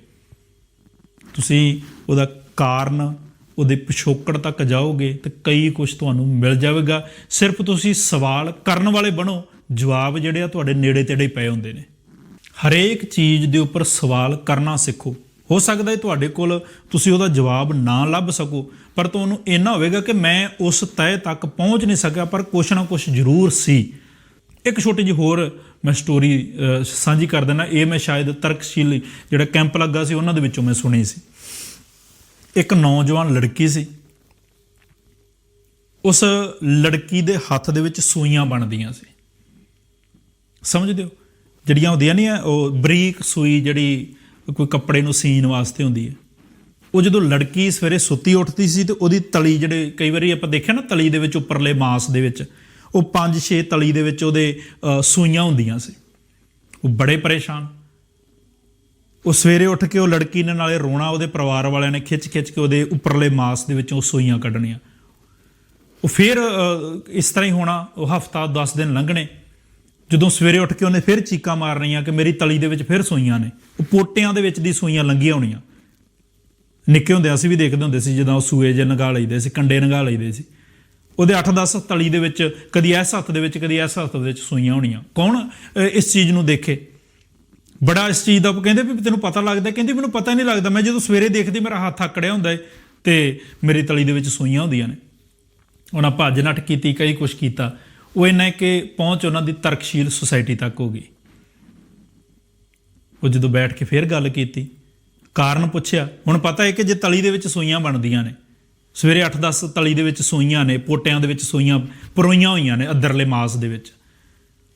ਤੁਸੀਂ ਉਹਦਾ ਕਾਰਨ, ਉਹਦੇ ਪਿਛੋਕੜ ਤੱਕ ਜਾਓਗੇ ਤੇ ਕਈ ਕੁਝ ਤੁਹਾਨੂੰ ਮਿਲ ਜਾਵੇਗਾ। ਸਿਰਫ ਤੁਸੀਂ ਸਵਾਲ ਕਰਨ ਵਾਲੇ ਬਣੋ। ਜਵਾਬ ਜਿਹੜੇ ਆ ਤੁਹਾਡੇ ਨੇੜੇ ਤੇੜੇ ਪਏ ਹੁੰਦੇ ਨੇ। ਹਰੇਕ ਚੀਜ਼ ਦੇ ਉੱਪਰ ਸਵਾਲ ਕਰਨਾ ਸਿੱਖੋ। ਹੋ ਸਕਦਾ ਹੈ ਤੁਹਾਡੇ ਕੋਲ ਤੁਸੀਂ ਉਹਦਾ ਜਵਾਬ ਨਾ ਲੱਭ ਸਕੋ, ਪਰ ਤੁਹਾਨੂੰ ਇੰਨਾ ਹੋਵੇਗਾ ਕਿ ਮੈਂ ਉਸ ਤਹਿ ਤੱਕ ਪਹੁੰਚ ਨਹੀਂ ਸਕਿਆ, ਪਰ ਕੁਛ ਨਾ ਕੁਛ ਜ਼ਰੂਰ ਸੀ। ਇੱਕ ਛੋਟੀ ਜਿਹੀ ਹੋਰ ਮੈਂ ਸਟੋਰੀ ਸਾਂਝੀ ਕਰ ਦਿੰਦਾ। ਇਹ ਮੈਂ ਸ਼ਾਇਦ ਤਰਕਸ਼ੀਲ ਜਿਹੜਾ ਕੈਂਪ ਲੱਗਾ ਸੀ, ਉਹਨਾਂ ਦੇ ਵਿੱਚੋਂ ਮੈਂ ਸੁਣੀ ਸੀ। ਇੱਕ ਨੌਜਵਾਨ ਲੜਕੀ ਸੀ। ਉਸ ਲੜਕੀ ਦੇ ਹੱਥ ਦੇ ਵਿੱਚ ਸੂਈਆਂ ਬਣਦੀਆਂ ਸੀ। ਸਮਝਦੇ ਹੋ? ਜਿਹੜੀਆਂ ਹੁੰਦੀਆਂ ਨਹੀਂ ਉਹ ਬਰੀਕ ਸੂਈ ਜਿਹੜੀ ਕੋਈ ਕੱਪੜੇ ਨੂੰ ਸੀਨ ਵਾਸਤੇ ਹੁੰਦੀ ਹੈ। ਉਹ ਜਦੋਂ ਲੜਕੀ ਸਵੇਰੇ ਸੁੱਤੀ ਉੱਠਦੀ ਸੀ ਤੇ ਉਹਦੀ ਤਲੀ ਜਿਹੜੇ ਕਈ ਵਾਰੀ ਆਪਾਂ ਦੇਖਿਆ ਨਾ ਤਲੀ ਦੇ ਵਿੱਚ ਉੱਪਰਲੇ ਮਾਸ ਦੇ ਵਿੱਚ, ਉਹ 5-6 ਤਲੀ ਦੇ ਵਿੱਚ ਉਹਦੇ ਸੂਈਆਂ ਹੁੰਦੀਆਂ ਸੀ। ਉਹ ਬੜੇ ਪਰੇਸ਼ਾਨ। ਉਹ ਸਵੇਰੇ ਉੱਠ ਕੇ ਉਹ ਲੜਕੀ ਨੇ ਨਾਲੇ ਰੋਣਾ, ਉਹਦੇ ਪਰਿਵਾਰ ਵਾਲਿਆਂ ਨੇ ਖਿੱਚ-ਖਿੱਚ ਕੇ ਉਹਦੇ ਉੱਪਰਲੇ ਮਾਸ ਦੇ ਵਿੱਚੋਂ ਸੂਈਆਂ ਕੱਢਣੀਆਂ। ਉਹ ਫਿਰ ਇਸ ਤਰ੍ਹਾਂ ਹੀ ਹੋਣਾ, ਉਹ ਹਫਤਾ 10 ਦਿਨ ਲੰਘਣੇ। ਜਦੋਂ ਸਵੇਰੇ ਉੱਠ ਕੇ ਉਹਨੇ ਫਿਰ ਚੀਕਾਂ ਮਾਰਨੀਆਂ ਕਿ ਮੇਰੀ ਤਲੀ ਦੇ ਵਿੱਚ ਫਿਰ ਸੂਈਆਂ ਨੇ, ਉਹ ਪੋਟਿਆਂ ਦੇ ਵਿੱਚ ਦੀ ਸੂਈਆਂ ਲੰਗੀਆਂ ਹੋਣੀਆਂ। ਨਿੱਕੇ ਹੁੰਦੇ ਅਸੀਂ ਵੀ ਦੇਖਦੇ ਹੁੰਦੇ ਸੀ ਜਦੋਂ ਉਹ ਸੂਏ ਜੇ ਨਗਾ ਲਈਦੇ ਸੀ, ਕੰਡੇ ਨਗਾ ਲਈਦੇ ਸੀ। ਉਹਦੇ 8-10 ਤਲੀ ਦੇ ਵਿੱਚ ਕਦੀ ਇਸ ਹੱਥ ਦੇ ਵਿੱਚ, ਕਦੀ ਇਸ ਹੱਥ ਦੇ ਵਿੱਚ ਸੂਈਆਂ ਹੋਣੀਆਂ। ਕੌਣ ਇਸ ਚੀਜ਼ ਨੂੰ ਦੇਖੇ? ਬੜਾ ਇਸ ਚੀਜ਼ ਦਾ ਕਹਿੰਦੇ ਵੀ ਤੈਨੂੰ ਪਤਾ ਲੱਗਦਾ ਕਹਿੰਦੀ ਮੈਨੂੰ ਪਤਾ ਨਹੀਂ ਲੱਗਦਾ। ਮੈਂ ਜਦੋਂ ਸਵੇਰੇ ਦੇਖਦੀ, ਮੇਰਾ ਹੱਥ ਆਕੜਿਆ ਹੁੰਦਾ ਏ ਤੇ ਮੇਰੀ ਤਲੀ ਦੇ ਵਿੱਚ ਸੂਈਆਂ ਹੁੰਦੀਆਂ ਨੇ। ਉਹਨਾਂ ਭੱਜ ਨੱਠ ਕੀਤੀ, ਕਈ ਕੁਛ ਕੀਤਾ। ਉਹ ਇਹਨਾਂ ਕਿ ਪਹੁੰਚ ਉਹਨਾਂ ਦੀ ਤਰਕਸ਼ੀਲ ਸੁਸਾਇਟੀ ਤੱਕ ਹੋ ਗਈ। ਉਹ ਜਦੋਂ ਬੈਠ ਕੇ ਫੇਰ ਗੱਲ ਕੀਤੀ, ਕਾਰਨ ਪੁੱਛਿਆ, ਹੁਣ ਪਤਾ ਹੈ ਕਿ ਜੇ ਤਲੀ ਦੇ ਵਿੱਚ ਸੂਈਆਂ ਬਣਦੀਆਂ ਨੇ, ਸਵੇਰੇ 8-10 ਤਲੀ ਦੇ ਵਿੱਚ ਸੂਈਆਂ ਨੇ, ਪੋਟਿਆਂ ਦੇ ਵਿੱਚ ਸੂਈਆਂ ਪਰੋਈਆਂ ਹੋਈਆਂ ਨੇ ਅਦਰਲੇ ਮਾਸ ਦੇ ਵਿੱਚ।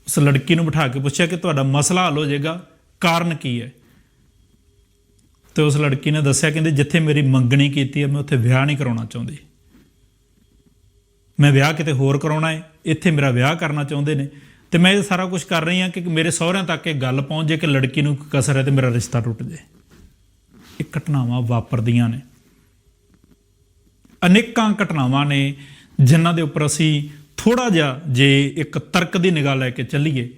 ਉਸ ਲੜਕੀ ਨੂੰ ਬਿਠਾ ਕੇ ਪੁੱਛਿਆ ਕਿ ਤੁਹਾਡਾ ਮਸਲਾ ਹੱਲ ਹੋ ਜਾਏਗਾ, ਕਾਰਨ ਕੀ ਹੈ? ਤੇ ਉਸ ਲੜਕੀ ਨੇ ਦੱਸਿਆ, ਕਹਿੰਦੇ, ਜਿੱਥੇ ਮੇਰੀ ਮੰਗਣੀ ਕੀਤੀ ਹੈ, ਮੈਂ ਉੱਥੇ ਵਿਆਹ ਨਹੀਂ ਕਰਾਉਣਾ ਚਾਹੁੰਦੀ। ਮੈਂ ਵਿਆਹ ਕਿਤੇ ਹੋਰ ਕਰਾਉਣਾ ਹੈ ਇੱਥੇ ਮੇਰਾ ਵਿਆਹ ਕਰਨਾ ਚਾਹੁੰਦੇ ਨੇ। ਤੇ ਮੈਂ ਇਹ ਸਾਰਾ ਕੁਝ ਕਰ ਰਹੀ ਹਾਂ ਕਿ ਮੇਰੇ ਸਹੁਰਿਆਂ ਤੱਕ ਇਹ ਗੱਲ ਪਹੁੰਚ ਜੇ ਕਿ ਲੜਕੀ ਨੂੰ ਕਸਰ ਹੈ ਤੇ ਮੇਰਾ ਰਿਸ਼ਤਾ ਟੁੱਟ ਜੇ ਇਹ ਘਟਨਾਵਾਂ ਵਾਪਰਦੀਆਂ ਨੇ। ਅਨੇਕਾਂ ਘਟਨਾਵਾਂ ਨੇ, ਜਿਨ੍ਹਾਂ ਦੇ ਉੱਪਰ ਅਸੀਂ ਥੋੜਾ ਜਿਹਾ ਜੇ ਇੱਕ ਤਰਕ ਦੀ ਨਿਗਾਹ ਲੈ ਕੇ ਚੱਲੀਏ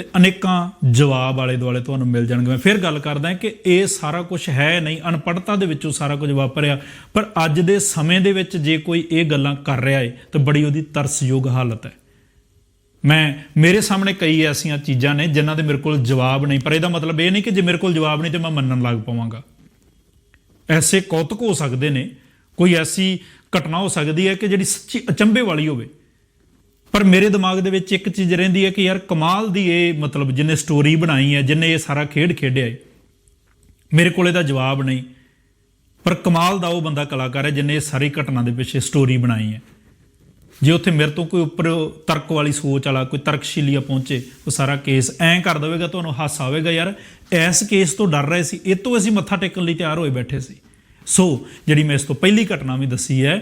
ਤੇ ਅਨੇਕਾਂ ਜਵਾਬ ਵਾਲੇ ਦੁਆਲੇ ਤੁਹਾਨੂੰ ਮਿਲ ਜਾਣਗੇ। ਮੈਂ ਫਿਰ ਗੱਲ ਕਰਦਾ ਕਿ ਇਹ ਸਾਰਾ ਕੁਝ ਹੈ ਨਹੀਂ। ਅਨਪੜ੍ਹਤਾ ਦੇ ਵਿੱਚੋਂ ਸਾਰਾ ਕੁਝ ਵਾਪਰਿਆ। ਪਰ ਅੱਜ ਦੇ ਸਮੇਂ ਦੇ ਵਿੱਚ ਜੇ ਕੋਈ ਇਹ ਗੱਲਾਂ ਕਰ ਰਿਹਾ ਹੈ ਤਾਂ ਬੜੀ ਉਹਦੀ ਤਰਸਯੋਗ ਹਾਲਤ ਹੈ। ਮੈਂ, ਮੇਰੇ ਸਾਹਮਣੇ ਕਈ ਐਸੀਆਂ ਚੀਜ਼ਾਂ ਨੇ ਜਿਨ੍ਹਾਂ ਦੇ ਮੇਰੇ ਕੋਲ ਜਵਾਬ ਨਹੀਂ। ਪਰ ਇਹਦਾ ਮਤਲਬ ਇਹ ਨਹੀਂ ਕਿ ਜੇ ਮੇਰੇ ਕੋਲ ਜਵਾਬ ਨਹੀਂ ਤੇ ਮੈਂ ਮੰਨਣ ਲੱਗ ਪਵਾਂਗਾ। ਐਸੇ ਕੌਤਕ ਹੋ ਸਕਦੇ ਨੇ। ਕੋਈ ਐਸੀ ਘਟਨਾ ਹੋ ਸਕਦੀ ਹੈ ਕਿ ਜਿਹੜੀ ਸੱਚੀ ਅਚੰਭੇ ਵਾਲੀ ਹੋਵੇ। ਪਰ ਮੇਰੇ ਦਿਮਾਗ ਦੇ ਵਿੱਚ ਇੱਕ ਚੀਜ਼ ਰਹਿੰਦੀ ਹੈ ਕਿ ਯਾਰ ਕਮਾਲ ਦੀ ਇਹ ਮਤਲਬ ਜਿਹਨੇ ਸਟੋਰੀ ਬਣਾਈ ਹੈ, ਜਿਹਨੇ ਇਹ ਸਾਰਾ ਖੇਡ ਖੇਡਿਆ ਹੈ, ਮੇਰੇ ਕੋਲ ਇਹਦਾ ਜਵਾਬ ਨਹੀਂ। ਪਰ ਕਮਾਲ ਦਾ ਉਹ ਬੰਦਾ ਕਲਾਕਾਰ ਹੈ ਜਿਹਨੇ ਇਹ ਸਾਰੀ ਘਟਨਾ ਦੇ ਪਿੱਛੇ ਸਟੋਰੀ ਬਣਾਈ ਹੈ। ਜੇ ਉੱਥੇ ਮੇਰੇ ਤੋਂ ਕੋਈ ਉੱਪਰ ਤਰਕ ਵਾਲੀ ਸੋਚ ਵਾਲਾ, ਕੋਈ ਤਰਕਸ਼ੀਲੀਆ ਪਹੁੰਚੇ, ਉਹ ਸਾਰਾ ਕੇਸ ਐਂ ਕਰ ਦੇਵੇਗਾ ਤੁਹਾਨੂੰ ਹਾਸਾ ਆਵੇਗਾ, ਯਾਰ ਇਸ ਕੇਸ ਤੋਂ ਡਰ ਰਹੇ ਸੀ, ਇਹ ਤੋਂ ਅਸੀਂ ਮੱਥਾ ਟੇਕਣ ਲਈ ਤਿਆਰ ਹੋਏ ਬੈਠੇ ਸੀ। ਸੋ ਜਿਹੜੀ ਮੈਂ ਇਸ ਤੋਂ ਪਹਿਲੀ ਘਟਨਾ ਵੀ ਦੱਸੀ ਹੈ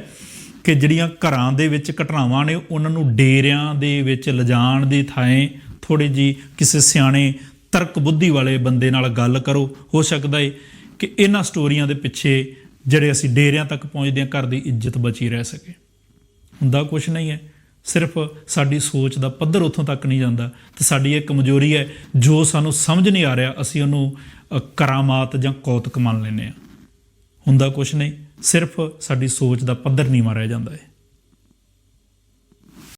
ਕਿ ਜਿਹੜੀਆਂ ਘਰਾਂ ਦੇ ਵਿੱਚ ਘਟਨਾਵਾਂ ਨੇ, ਉਹਨਾਂ ਨੂੰ ਡੇਰਿਆਂ ਦੇ ਵਿੱਚ ਲਿਜਾਣ ਦੀ ਥਾਂ ਥੋੜੀ ਜੀ ਕਿਸੇ ਸਿਆਣੇ ਤਰਕ ਬੁੱਧੀ ਵਾਲੇ ਬੰਦੇ ਨਾਲ ਗੱਲ ਕਰੋ। ਹੋ ਸਕਦਾ ਏ ਕਿ ਇਹਨਾਂ ਸਟੋਰੀਆਂ ਦੇ ਪਿੱਛੇ ਜਿਹੜੇ ਅਸੀਂ ਡੇਰਿਆਂ ਤੱਕ ਪਹੁੰਚਦੇ ਹਾਂ, ਘਰ ਦੀ ਇੱਜ਼ਤ ਬਚੀ ਰਹਿ ਸਕੇ। ਹੁੰਦਾ ਕੁਝ ਨਹੀਂ ਹੈ। ਸਿਰਫ ਸਾਡੀ ਸੋਚ ਦਾ ਪੱਧਰ ਉੱਥੋਂ ਤੱਕ ਨਹੀਂ ਜਾਂਦਾ ਤੇ ਸਾਡੀ ਇਹ ਕਮਜ਼ੋਰੀ ਹੈ, ਜੋ ਸਾਨੂੰ ਸਮਝ ਨਹੀਂ ਆ ਰਿਹਾ, ਅਸੀਂ ਉਹਨੂੰ ਕਰਾਮਾਤ ਜਾਂ ਕੌਤਕ ਮੰਨ ਲੈਂਦੇ ਹਾਂ। ਹੁੰਦਾ ਕੁਝ ਨਹੀਂ। ਸਿਰਫ ਸਾਡੀ ਸੋਚ ਦਾ ਪੱਧਰ ਨਹੀਂ ਮਾਰਿਆ ਜਾਂਦਾ ਹੈ।